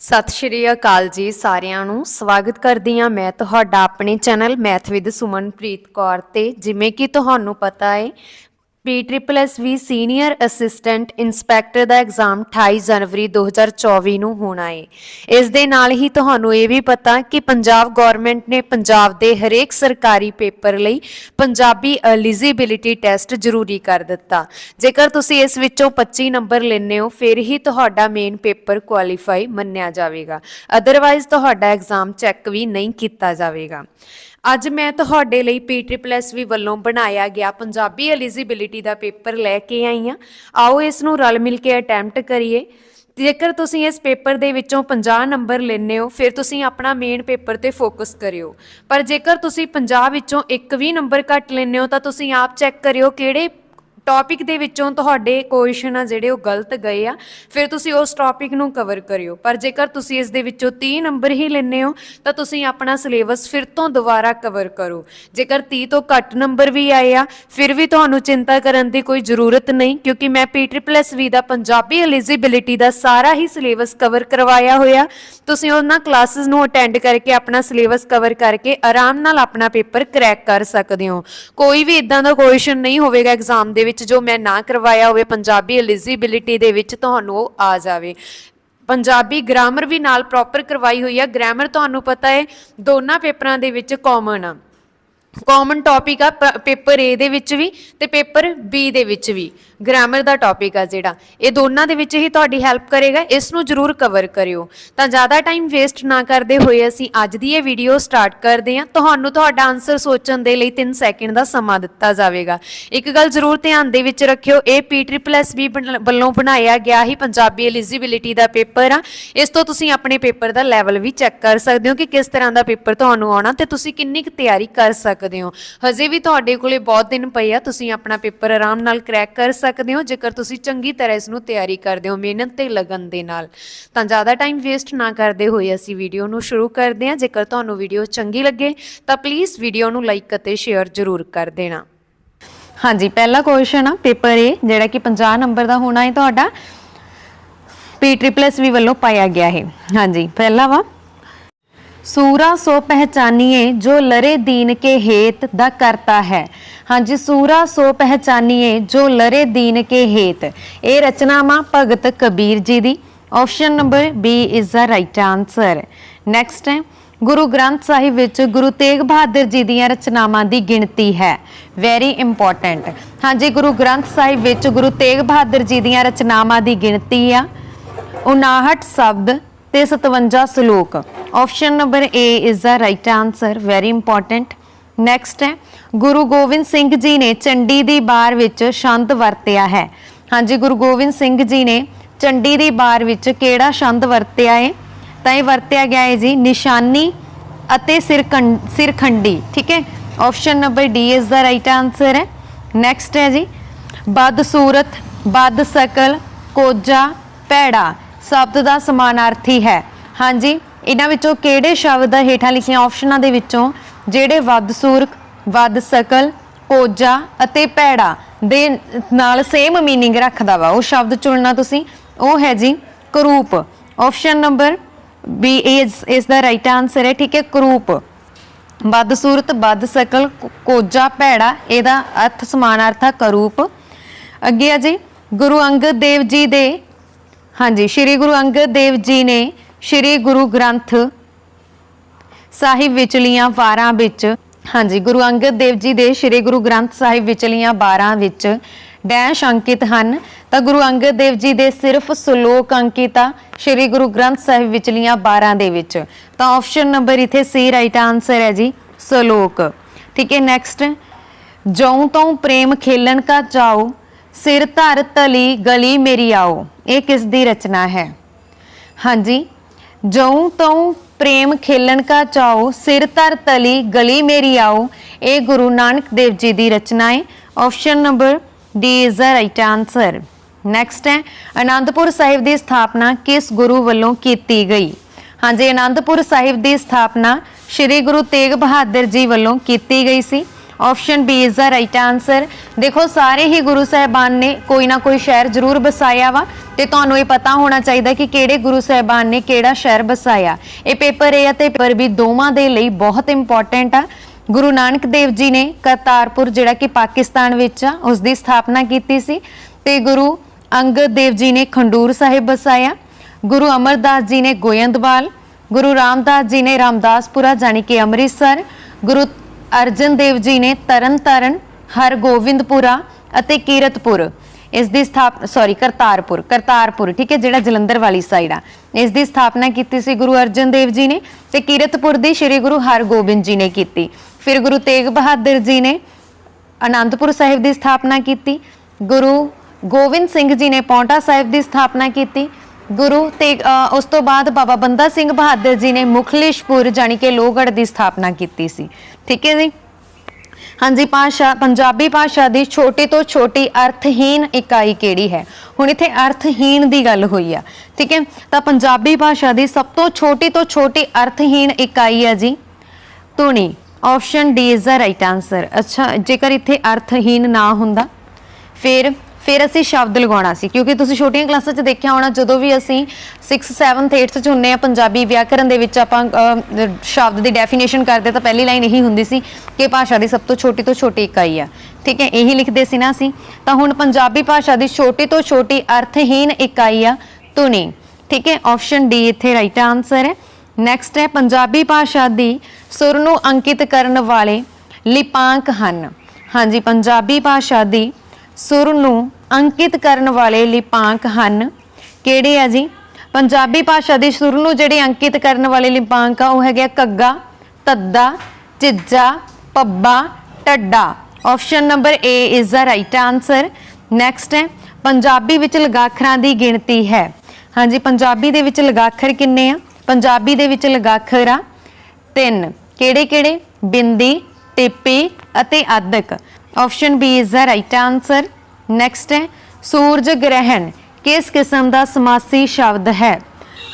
ਸਤਿ ਸ਼੍ਰੀ ਅਕਾਲ ਜੀ ਸਾਰਿਆਂ ਨੂੰ। ਸਵਾਗਤ ਕਰਦੀ ਹਾਂ ਮੈਂ ਤੁਹਾਡਾ ਆਪਣੇ channel math with Sumanpreet Kaur ਤੇ। ਜਿਵੇਂ ਕਿ ਤੁਹਾਨੂੰ ਪਤਾ ਹੈ PSSV ਸੀਨੀਅਰ ਅਸਿਸਟੈਂਟ ਇੰਸਪੈਕਟਰ ਦਾ ਐਗਜ਼ਾਮ 28 ਜਨਵਰੀ 2024 ਨੂੰ ਹੋਣਾ ਹੈ ਇਸ ਦੇ ਨਾਲ ਹੀ ਤੁਹਾਨੂੰ ਇਹ ਵੀ ਪਤਾ ਕਿ ਪੰਜਾਬ ਗਵਰਨਮੈਂਟ ਨੇ ਪੰਜਾਬ ਦੇ ਹਰੇਕ ਸਰਕਾਰੀ ਪੇਪਰ ਲਈ ਪੰਜਾਬੀ ਐਲੀਜੀਬਿਲਿਟੀ ਟੈਸਟ ਜ਼ਰੂਰੀ ਕਰ ਦਿੱਤਾ। ਜੇਕਰ ਤੁਸੀਂ ਇਸ ਵਿੱਚੋਂ 25 ਨੰਬਰ ਲੈਣੇ ਹੋ, ਫਿਰ ਹੀ ਤੁਹਾਡਾ ਮੇਨ ਪੇਪਰ ਕੁਆਲੀਫਾਈ ਮੰਨਿਆ ਜਾਵੇਗਾ। ਅਦਰਵਾਈਜ਼ ਤੁਹਾਡਾ ਐਗਜ਼ਾਮ ਚੈੱਕ ਵੀ ਨਹੀਂ ਕੀਤਾ ਜਾਵੇਗਾ। ਅੱਜ ਮੈਂ ਤੁਹਾਡੇ ਲਈ PSSV ਵੱਲੋਂ ਬਣਾਇਆ ਗਿਆ ਪੰਜਾਬੀ ਐਲੀਜੀਬਿਲਿਟੀ ਦਾ ਪੇਪਰ ਲੈ ਕੇ ਆਈ ਹਾਂ। ਆਓ ਇਸ ਨੂੰ ਰਲ ਮਿਲ ਕੇ ਅਟੈਂਪਟ ਕਰੀਏ। ਜੇਕਰ ਤੁਸੀਂ ਇਸ ਪੇਪਰ ਦੇ ਵਿੱਚੋਂ 50 ਨੰਬਰ ਲੈਣੇ ਹੋ, ਫਿਰ ਤੁਸੀਂ ਆਪਣਾ ਮੇਨ ਪੇਪਰ ਤੇ ਫੋਕਸ ਕਰਿਓ। ਪਰ ਜੇਕਰ ਤੁਸੀਂ 50 ਵਿੱਚੋਂ ਇੱਕ ਵੀ ਨੰਬਰ ਘੱਟ ਲੈਣੇ ਹੋ, ਤਾਂ ਤੁਸੀਂ ਆਪ ਚੈੱਕ ਕਰਿਓ ਕਿਹੜੇ ਟੌਪਿਕ ਦੇ ਵਿੱਚੋਂ ਤੁਹਾਡੇ ਕੁਐਸਚਨ ਆ ਜਿਹੜੇ ਉਹ ਗਲਤ ਗਏ ਆ, ਫਿਰ ਤੁਸੀਂ ਉਸ ਟੌਪਿਕ ਨੂੰ ਕਵਰ ਕਰਿਓ। ਪਰ ਜੇਕਰ ਤੁਸੀਂ ਇਸ ਦੇ ਵਿੱਚੋਂ 30 ਨੰਬਰ ਹੀ ਲੈਣੇ ਹੋ, ਤਾਂ ਤੁਸੀਂ ਆਪਣਾ ਸਿਲੇਬਸ ਫਿਰ ਤੋਂ ਦੁਬਾਰਾ ਕਵਰ ਕਰੋ। ਜੇਕਰ 30 ਤੋਂ ਘੱਟ ਨੰਬਰ ਵੀ ਆਏ ਆ, ਫਿਰ ਵੀ ਤੁਹਾਨੂੰ ਚਿੰਤਾ ਕਰਨ ਦੀ ਕੋਈ ਜ਼ਰੂਰਤ ਨਹੀਂ, ਕਿਉਂਕਿ ਮੈਂ PSSV ਦਾ ਪੰਜਾਬੀ ਐਲੀਜੀਬਿਲਿਟੀ ਦਾ ਸਾਰਾ ਹੀ ਸਿਲੇਬਸ ਕਵਰ ਕਰਵਾਇਆ ਹੋਇਆ। ਤੁਸੀਂ ਉਹਨਾਂ ਕਲਾਸਿਸ ਨੂੰ ਅਟੈਂਡ ਕਰਕੇ ਆਪਣਾ ਸਿਲੇਬਸ ਕਵਰ ਕਰਕੇ ਆਰਾਮ ਨਾਲ ਆਪਣਾ ਪੇਪਰ ਕਰੈਕ ਕਰ ਸਕਦੇ ਹੋ। ਕੋਈ ਵੀ ਇਦਾਂ ਦਾ ਕੁਐਸਚਨ ਨਹੀਂ ਹੋਵੇਗਾ ਐਗਜ਼ਾਮ ਦੇ ਵਿੱਚ ਜੋ ਮੈਂ ਨਾ ਕਰਵਾਇਆ ਹੋਵੇ, ਪੰਜਾਬੀ ਐਲੀਜੀਬਿਲਿਟੀ ਦੇ ਵਿੱਚ ਤੁਹਾਨੂੰ ਉਹ ਆ ਜਾਵੇ। ਪੰਜਾਬੀ ਗ੍ਰਾਮਰ ਵੀ ਨਾਲ ਪ੍ਰੋਪਰ ਕਰਵਾਈ ਹੋਈ ਆ। ਗ੍ਰਾਮਰ ਤੁਹਾਨੂੰ ਪਤਾ ਹੈ, ਦੋਨਾਂ ਪੇਪਰਾਂ ਦੇ ਵਿੱਚ ਕਾਮਨ ਆ। ਕਾਮਨ ਟੌਪਿਕ ਆ ਪੇਪਰ A ਦੇ ਵਿੱਚ ਵੀ ਤੇ ਪੇਪਰ B ਦੇ ਵਿੱਚ ਵੀ। ਗ੍ਰਾਮਰ ਦਾ ਟੌਪਿਕ ਆ ਜਿਹੜਾ, ਇਹ ਦੋਨਾਂ ਦੇ ਵਿੱਚ ਹੀ ਤੁਹਾਡੀ ਹੈਲਪ ਕਰੇਗਾ, ਇਸ ਨੂੰ ਜਰੂਰ ਕਵਰ ਕਰਿਓ। ਤਾਂ ਜ਼ਿਆਦਾ ਟਾਈਮ ਵੇਸਟ ਨਾ ਕਰਦੇ ਹੋਏ ਅਸੀਂ ਅੱਜ ਦੀ ਇਹ ਵੀਡੀਓ ਸਟਾਰਟ ਕਰਦੇ ਹਾਂ। ਤੁਹਾਨੂੰ ਤੁਹਾਡਾ ਆਨਸਰ ਸੋਚਣ ਦੇ ਲਈ 3 ਸੈਕਿੰਡ ਦਾ ਸਮਾਂ ਦਿੱਤਾ ਜਾਵੇਗਾ। ਇੱਕ ਗੱਲ ਜ਼ਰੂਰ ਧਿਆਨ ਦੇ ਵਿੱਚ ਰੱਖਿਓ, ਇਹ PSSB ਬੀ ਵੱਲੋਂ ਬਣਾਇਆ ਗਿਆ ਹੀ ਪੰਜਾਬੀ ਐਲੀਜੀਬਿਲਿਟੀ ਦਾ ਪੇਪਰ ਆ। ਇਸ ਤੋਂ ਤੁਸੀਂ ਆਪਣੇ ਪੇਪਰ ਦਾ ਲੈਵਲ ਵੀ ਚੈੱਕ ਕਰ ਸਕਦੇ ਹੋ ਕਿ ਕਿਸ ਤਰ੍ਹਾਂ ਦਾ ਪੇਪਰ ਤੁਹਾਨੂੰ ਆਉਣਾ ਤੇ ਤੁਸੀਂ ਕਿੰਨੀ ਕੁ ਤਿਆਰੀ ਕਰ ਸਕਦੇ ਹੋ। ਹਜੇ ਵੀ ਤੁਹਾਡੇ ਕੋਲੇ ਬਹੁਤ ਦਿਨ ਪਏ ਆ, ਤੁਸੀਂ ਆਪਣਾ ਪੇਪਰ ਆਰਾਮ ਨਾਲ ਕਰੈਕ ਕਰ ਸਕਦੇ ਹੋ ਜੇਕਰ ਤੁਸੀਂ ਚੰਗੀ ਤਰ੍ਹਾਂ ਇਸ ਨੂੰ ਤਿਆਰੀ ਕਰਦੇ ਹੋ ਮਿਹਨਤ ਤੇ ਲਗਨ ਦੇ ਨਾਲ। ਤਾਂ ਜ਼ਿਆਦਾ ਟਾਈਮ ਵੇਸਟ ਨਾ ਕਰਦੇ ਹੋਏ ਅਸੀਂ ਵੀਡੀਓ ਨੂੰ ਸ਼ੁਰੂ ਕਰਦੇ ਹਾਂ। ਜੇਕਰ ਤੁਹਾਨੂੰ ਵੀਡੀਓ ਚੰਗੀ ਲੱਗੇ, ਤਾਂ ਪਲੀਜ਼ ਵੀਡੀਓ ਨੂੰ ਲਾਈਕ ਅਤੇ ਸ਼ੇਅਰ ਜ਼ਰੂਰ ਕਰ ਦੇਣਾ। ਹਾਂਜੀ, ਪਹਿਲਾ ਕੁਐਸਚਨ ਆ ਪੇਪਰ ਏ ਜਿਹੜਾ ਕਿ 50 ਨੰਬਰ ਦਾ ਹੋਣਾ ਹੈ ਤੁਹਾਡਾ। PSSB ਵੱਲੋਂ ਪਾਇਆ ਗਿਆ ਹੈ ਹਾਂਜੀ, ਪਹਿਲਾ ਵਾ। ਸੂਰਾ ਸੋ ਪਹਿਚਾਨੀਏ ਜੋ ਲਰੇ ਦੀਨ ਕੇ ਹੇਤ ਦਾ ਕਰਤਾ ਹੈ। ਹਾਂਜੀ, ਸੂਰਾ ਸੋ ਪਹਿਚਾਨੀਏ ਜੋ ਲਰੇ ਦੀਨ ਕੇ ਹੇਤ। ਇਹ ਰਚਨਾਵਾਂ ਭਗਤ ਕਬੀਰ ਜੀ ਦੀ। Option number B is the right answer next ਹੈ, ਗੁਰੂ ਗ੍ਰੰਥ ਸਾਹਿਬ ਵਿੱਚ ਗੁਰੂ ਤੇਗ ਬਹਾਦਰ ਜੀ ਦੀਆਂ ਰਚਨਾਵਾਂ ਦੀ ਗਿਣਤੀ ਹੈ। ਵੈਰੀ ਇੰਪੋਰਟੈਂਟ ਹਾਂਜੀ, ਗੁਰੂ ਗ੍ਰੰਥ ਸਾਹਿਬ ਵਿੱਚ ਗੁਰੂ ਤੇਗ ਬਹਾਦਰ ਜੀ ਦੀਆਂ ਰਚਨਾਵਾਂ ਦੀ ਗਿਣਤੀ ਆ। 59 ਸ਼ਬਦ ਤੇ 57 ਸ਼ਲੋਕ। Option number A is the right answer very important next ਹੈ, ਗੁਰੂ ਗੋਬਿੰਦ ਸਿੰਘ ਜੀ ਨੇ ਚੰਡੀ ਦੀ ਬਾਰ ਵਿੱਚ ਛੰਦ ਵਰਤਿਆ ਹੈ। ਹਾਂਜੀ, ਗੁਰੂ ਗੋਬਿੰਦ ਸਿੰਘ ਜੀ ਨੇ ਚੰਡੀ ਦੀ ਬਾਰ ਵਿੱਚ ਕਿਹੜਾ ਛੰਦ ਵਰਤਿਆ ਹੈ ਤਾਂ ਇਹ ਵਰਤਿਆ ਗਿਆ ਹੈ ਜੀ ਨਿਸ਼ਾਨੀ ਅਤੇ ਸਿਰਕੰ- ਸਿਰਖੰਡੀ। ਠੀਕ ਹੈ? Option number D is the right answer ਹੈ। ਨੈਕਸਟ ਹੈ ਜੀ, ਬਦ ਸੂਰਤ, ਬਦ ਸਕਲ, ਕੋਜਾ, ਭੈੜਾ। ਸ਼ਬਦ ਦਾ ਸਮਾਨਾਰਥੀ ਹੈ ਹਾਂਜੀ ਇਹਨਾਂ ਵਿੱਚੋਂ ਕਿਹੜੇ ਸ਼ਬਦ ਆ ਹੇਠਾਂ ਲਿਖੀਆਂ ਆਪਸ਼ਨਾਂ ਦੇ ਵਿੱਚੋਂ ਜਿਹੜੇ ਵੱਧ ਸੂਰਖ ਵੱਧ ਸਕਲ ਕੋਜਾ ਅਤੇ ਭੈੜਾ ਦੇ ਨਾਲ ਸੇਮ मीनिंग ਰੱਖਦਾ ਵਾ ਉਹ ਸ਼ਬਦ ਚੁਣਨਾ ਤੁਸੀਂ ਉਹ ਹੈ ਜੀ ਕਰੂਪ option number B is is the right answer ਹੈ ਠੀਕ ਹੈ ਕਰੂਪ ਬਦ ਸੂਰਤ ਬਦ ਸਕਲ ਕੋ- ਕੋਜਾ ਭੈੜਾ ਇਹਦਾ ਅਰਥ ਸਮਾਨਾਰਥ ਆ ਕਰੂਪ ਅੱਗੇ ਆ ਜੀ ਗੁਰੂ ਅੰਗਦ ਦੇਵ ਜੀ ਦੇ ਹਾਂਜੀ, ਸ੍ਰੀ ਗੁਰੂ ਅੰਗਦ ਦੇਵ ਜੀ ਨੇ ਸ੍ਰੀ ਗੁਰੂ ਗ੍ਰੰਥ ਸਾਹਿਬ ਵਿਚਲੀਆਂ ਵਾਰਾਂ ਵਿੱਚ, ਹਾਂਜੀ, ਗੁਰੂ ਅੰਗਦ ਦੇਵ ਜੀ ਦੇ ਸ੍ਰੀ ਗੁਰੂ ਗ੍ਰੰਥ ਸਾਹਿਬ ਵਿਚਲੀਆਂ ਵਾਰਾਂ ਵਿੱਚ ਡੈਸ਼ ਅੰਕਿਤ ਹਨ। ਤਾਂ ਗੁਰੂ ਅੰਗਦ ਦੇਵ ਜੀ ਦੇ ਸਿਰਫ ਸ਼ਲੋਕ ਅੰਕਿਤ ਆ ਸ੍ਰੀ ਗੁਰੂ ਗ੍ਰੰਥ ਸਾਹਿਬ ਵਿਚਲੀਆਂ ਵਾਰਾਂ ਦੇ ਵਿੱਚ। ਤਾਂ ਆਪਸ਼ਨ ਨੰਬਰ ਇਥੇ ਸੀ ਰਾਈਟ ਆਨਸਰ ਹੈ ਜੀ, ਸ਼ਲੋਕ। ਠੀਕ ਹੈ ਨੈਕਸਟ ਜਉ ਤੋਂ ਪ੍ਰੇਮ ਖੇਲਣ ਕਾ ਚਾਓ ਸਿਰ ਧਰ ਤਲੀ ਗਲੀ ਮੇਰੀ ਆਓ। ਇਹ ਕਿਸ ਦੀ ਰਚਨਾ ਹੈ? ਹਾਂਜੀ, ਜਉ ਤੋਂ ਪ੍ਰੇਮ ਖੇਲਣ ਕਾ ਚਾਓ, ਸਿਰ ਧਰ ਤਲੀ ਗਲੀ ਮੇਰੀ ਆਓ। ਇਹ ਗੁਰੂ ਨਾਨਕ ਦੇਵ ਜੀ ਦੀ ਰਚਨਾ ਹੈ। Option number D is the right answer next ਹੈ ਆਨੰਦਪੁਰ ਸਾਹਿਬ ਦੀ ਸਥਾਪਨਾ ਕਿਸ ਗੁਰੂ ਵੱਲੋਂ ਕੀਤੀ ਗਈ? ਹਾਂਜੀ ਆਨੰਦਪੁਰ ਸਾਹਿਬ ਦੀ ਸਥਾਪਨਾ ਸ੍ਰੀ ਗੁਰੂ ਤੇਗ ਬਹਾਦਰ ਜੀ ਵੱਲੋਂ ਕੀਤੀ ਗਈ ਸੀ। Option B is the right answer ਦੇਖੋ, ਸਾਰੇ ਹੀ ਗੁਰੂ ਸਾਹਿਬਾਨ ਨੇ ਕੋਈ ਨਾ ਕੋਈ ਸ਼ਹਿਰ ਜ਼ਰੂਰ ਬਸਾਇਆ ਵਾ ਤੇ ਤੁਹਾਨੂੰ ਇਹ ਪਤਾ ਹੋਣਾ ਚਾਹੀਦਾ ਕਿ ਕਿਹੜੇ ਗੁਰੂ ਸਾਹਿਬਾਨ ਨੇ ਕਿਹੜਾ ਸ਼ਹਿਰ ਬਸਾਇਆ ਇਹ ਪੇਪਰ A ਅਤੇ ਪੇਪਰ B ਦੋਵਾਂ ਦੇ ਲਈ ਬਹੁਤ ਇੰਪੋਰਟੈਂਟ ਆ। ਗੁਰੂ ਨਾਨਕ ਦੇਵ ਜੀ ਨੇ ਕਰਤਾਰਪੁਰ, ਜਿਹੜਾ ਕਿ ਪਾਕਿਸਤਾਨ ਵਿੱਚ ਆ, ਉਸ ਦੀ ਸਥਾਪਨਾ ਕੀਤੀ ਸੀ ਤੇ ਗੁਰੂ ਅੰਗਦ ਦੇਵ ਜੀ ਨੇ ਖੰਡੂਰ ਸਾਹਿਬ ਬਸਾਇਆ ਗੁਰੂ ਅਮਰਦਾਸ ਜੀ ਨੇ ਗੋਇੰਦਵਾਲ, ਗੁਰੂ ਰਾਮਦਾਸ ਜੀ ਨੇ ਰਾਮਦਾਸਪੁਰਾ, ਜਾਣੀ ਕਿ ਅੰਮ੍ਰਿਤਸਰ, ਗੁਰੂ ਅਰਜਨ ਦੇਵ ਜੀ ਨੇ ਤਰਨਤਾਰਨ ਹਰਗੋਬਿੰਦਪੁਰਾ ਅਤੇ ਕੀਰਤਪੁਰ। ਇਸ ਦੀ ਸਥਾਪ ਸੌਰੀ ਕਰਤਾਰਪੁਰ ਕਰਤਾਰਪੁਰ, ਠੀਕ ਹੈ, ਜਿਹੜਾ ਜਲੰਧਰ ਵਾਲੀ ਸਾਈਡ ਆ। ਇਸ ਦੀ ਸਥਾਪਨਾ ਕੀਤੀ ਸੀ ਗੁਰੂ ਅਰਜਨ ਦੇਵ ਜੀ ਨੇ ਤੇ ਕੀਰਤਪੁਰ ਦੀ ਸ੍ਰੀ ਗੁਰੂ ਹਰਗੋਬਿੰਦ ਜੀ ਨੇ ਕੀਤੀ। ਫਿਰ ਗੁਰੂ ਤੇਗ ਬਹਾਦਰ ਜੀ ਨੇ ਅਨੰਦਪੁਰ ਸਾਹਿਬ ਦੀ ਸਥਾਪਨਾ ਕੀਤੀ। ਗੁਰੂ ਗੋਬਿੰਦ ਸਿੰਘ ਜੀ ਨੇ ਪੌਂਟਾ ਸਾਹਿਬ ਦੀ ਸਥਾਪਨਾ ਕੀਤੀ। ਗੁਰੂ ਤੇ ਉਸ ਤੋਂ ਬਾਅਦ ਬਾਬਾ ਬੰਦਾ ਸਿੰਘ ਬਹਾਦਰ ਜੀ ਨੇ ਮੁਖਲਿਸ਼ਪੁਰ ਜਾਣੀ ਕਿ ਲੋਹਗੜ੍ਹ ਦੀ ਸਥਾਪਨਾ ਕੀਤੀ ਸੀ। ਠੀਕ ਹੈ ਜੀ? ਹਾਂਜੀ, ਭਾਸ਼ਾ, ਪੰਜਾਬੀ ਭਾਸ਼ਾ ਦੀ ਛੋਟੀ ਤੋਂ ਛੋਟੀ ਅਰਥਹੀਨ ਇਕਾਈ ਕਿਹੜੀ ਹੈ? ਹੁਣ ਇੱਥੇ ਅਰਥਹੀਨ ਦੀ ਗੱਲ ਹੋਈ ਆ। ਠੀਕ ਹੈ? ਤਾਂ ਪੰਜਾਬੀ ਭਾਸ਼ਾ ਦੀ ਸਭ ਤੋਂ ਛੋਟੀ ਤੋਂ ਛੋਟੀ ਅਰਥਹੀਨ ਇਕਾਈ ਹੈ ਜੀ। ਧੁਨੀ option D is the right answer ਅੱਛਾ, ਜੇਕਰ ਇੱਥੇ ਅਰਥਹੀਨ ਨਾ ਹੁੰਦਾ, ਫਿਰ ਫਿਰ ਅਸੀਂ ਸ਼ਬਦ ਲਗਾਉਣਾ ਸੀ, ਕਿਉਂਕਿ ਤੁਸੀਂ ਛੋਟੀਆਂ ਕਲਾਸਾਂ 'ਚ ਦੇਖਿਆ ਹੋਣਾ, ਜਦੋਂ ਵੀ ਅਸੀਂ 6 7th 8th 'ਚ ਹੁੰਨੇ ਆ, ਪੰਜਾਬੀ ਵਿਆਕਰਨ ਦੇ ਵਿੱਚ ਆਪਾਂ ਸ਼ਬਦ ਦੀ ਡੈਫੀਨੇਸ਼ਨ ਕਰਦੇ ਤਾਂ ਪਹਿਲੀ ਲਾਈਨ ਇਹੀ ਹੁੰਦੀ ਸੀ ਕਿ ਭਾਸ਼ਾ ਦੀ ਸਭ ਤੋਂ ਛੋਟੀ ਤੋਂ ਛੋਟੀ ਇਕਾਈ ਆ। ਠੀਕ ਹੈ, ਇਹੀ ਲਿਖਦੇ ਸੀ ਨਾ ਅਸੀਂ। ਤਾਂ ਹੁਣ ਪੰਜਾਬੀ ਭਾਸ਼ਾ ਦੀ ਛੋਟੀ ਤੋਂ ਛੋਟੀ ਅਰਥਹੀਨ ਇਕਾਈ ਆ, ਧੁਨੀ। ਠੀਕ ਹੈ ਆਪਸ਼ਨ ਡੀ ਇੱਥੇ ਰਾਈਟ ਆਨਸਰ ਹੈ। ਨੈਕਸਟ ਹੈ, ਪੰਜਾਬੀ ਭਾਸ਼ਾ ਦੀ ਸੁਰ ਨੂੰ ਅੰਕਿਤ ਕਰਨ ਵਾਲੇ ਲਿਪਾਂਕ ਹਨ। ਹਾਂਜੀ, ਪੰਜਾਬੀ ਭਾਸ਼ਾ ਦੀ ਸੁਰ ਨੂੰ ਅੰਕਿਤ ਕਰਨ ਵਾਲੇ ਲਿਪਾਂਕ ਹਨ। ਕਿਹੜੇ ਆ ਜੀ? ਪੰਜਾਬੀ ਭਾਸ਼ਾ ਦੇ ਸੁਰ ਨੂੰ ਜਿਹੜੇ ਅੰਕਿਤ ਕਰਨ ਵਾਲੇ ਲਿਪਾਂਕ ਆ, ਉਹ ਹੈਗੇ ਆ ਕੱਗਾ ਤੱਦਾ ਝਿੱਜਾ ਪੱਬਾ ਟੱਡਾ option number A is the right answer next ਹੈ, ਪੰਜਾਬੀ ਵਿੱਚ ਲਗਾਖਰਾਂ ਦੀ ਗਿਣਤੀ ਹੈ। ਹਾਂਜੀ, ਪੰਜਾਬੀ ਦੇ ਵਿੱਚ ਲਗਾਖਰ ਕਿੰਨੇ ਆ? ਪੰਜਾਬੀ ਦੇ ਵਿੱਚ ਲਗਾਖਰ ਆ ਤਿੰਨ। ਕਿਹੜੇ ਕਿਹੜੇ ਬਿੰਦੀ, ਟਿੱਪੀ ਅਤੇ ਅੱਧਕ option B is the right answer next ਹੈ ਸੂਰਜ ਗ੍ਰਹਿਣ ਕਿਸ ਕਿਸਮ ਦਾ ਸਮਾਸੀ ਸ਼ਬਦ ਹੈ?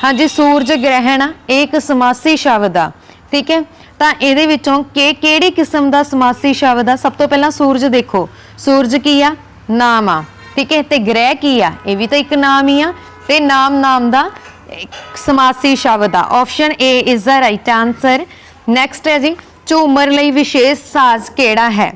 ਹਾਂਜੀ ਸੂਰਜ ਗ੍ਰਹਿਣ ਆ, ਇਹ ਇੱਕ ਸਮਾਸੀ ਸ਼ਬਦ ਆ। ਠੀਕ ਹੈ ਤਾਂ ਇਹਦੇ ਵਿੱਚੋਂ ਕਿ ਕਿਹੜੀ ਕਿਸਮ ਦਾ ਸਮਾਸੀ ਸ਼ਬਦ ਆ? ਸਭ ਤੋਂ ਪਹਿਲਾਂ ਸੂਰਜ ਦੇਖੋ। ਸੂਰਜ ਕੀ ਆ? ਨਾਮ ਆ। ਠੀਕ ਹੈ ਤੇ ਗ੍ਰਹਿ ਕੀ ਆ? ਇਹ ਵੀ ਤਾਂ ਇੱਕ ਨਾਮ ਹੀ ਆ ਤੇ ਨਾਮ ਨਾਮ ਦਾ ਸਮਾਸੀ ਸ਼ਬਦ ਆ। Option A is the right answer next ਹੈ ਜੀ ਝੂਮਰ ਲਈ ਵਿਸ਼ੇਸ਼ ਸਾਜ਼ ਕਿਹੜਾ ਹੈ?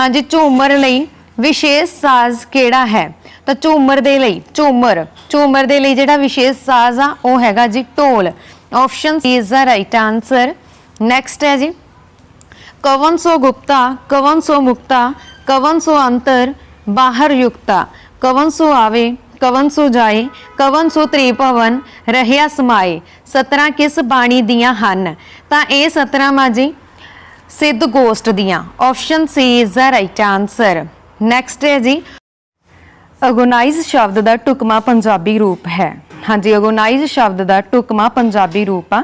ਹਾਂਜੀ, ਝੂਮਰ ਲਈ ਵਿਸ਼ੇਸ਼ ਸਾਜ਼ ਕਿਹੜਾ ਹੈ? ਤਾਂ ਝੂਮਰ ਦੇ ਲਈ, ਝੂਮਰ ਝੂਮਰ ਦੇ ਲਈ ਜਿਹੜਾ ਵਿਸ਼ੇਸ਼ ਸਾਜ਼ ਆ, ਉਹ ਹੈਗਾ ਜੀ ਢੋਲ। Option C is the right answer next ਹੈ ਜੀ। ਕਵਨ ਸੋ ਗੁਪਤਾ, ਕਵਨ ਸੋ ਮੁਕਤਾ, ਕਵਨ ਸੋ ਅੰਤਰ, ਬਾਹਰ ਯੁਕਤਾ। ਕਵਨ ਸੋ ਆਵੇ, ਕਵਨ ਸੋ ਜਾਏ, ਕਵਨ ਸੋ ਤ੍ਰਿਪਵਨ, ਰਹਿਆ ਸਮਾਏ। 17 ਕਿਸ ਬਾਣੀ ਦੀਆਂ ਹਨ? ਤਾਂ ਇਹ 17 ਮਾ ਜੀ ਸਿੱਧ ਗੋਸਟ ਦੀਆਂ option C is the right answer next ਹੈ ਜੀ। ਅਗੋਨਾਈਜ਼ ਸ਼ਬਦ ਦਾ ਟੁਕਮਾ ਪੰਜਾਬੀ ਰੂਪ ਹੈ। ਹਾਂਜੀ, ਅਗੋਨਾਈਜ਼ ਸ਼ਬਦ ਦਾ ਟੁਕਮਾ ਪੰਜਾਬੀ ਰੂਪ ਆ,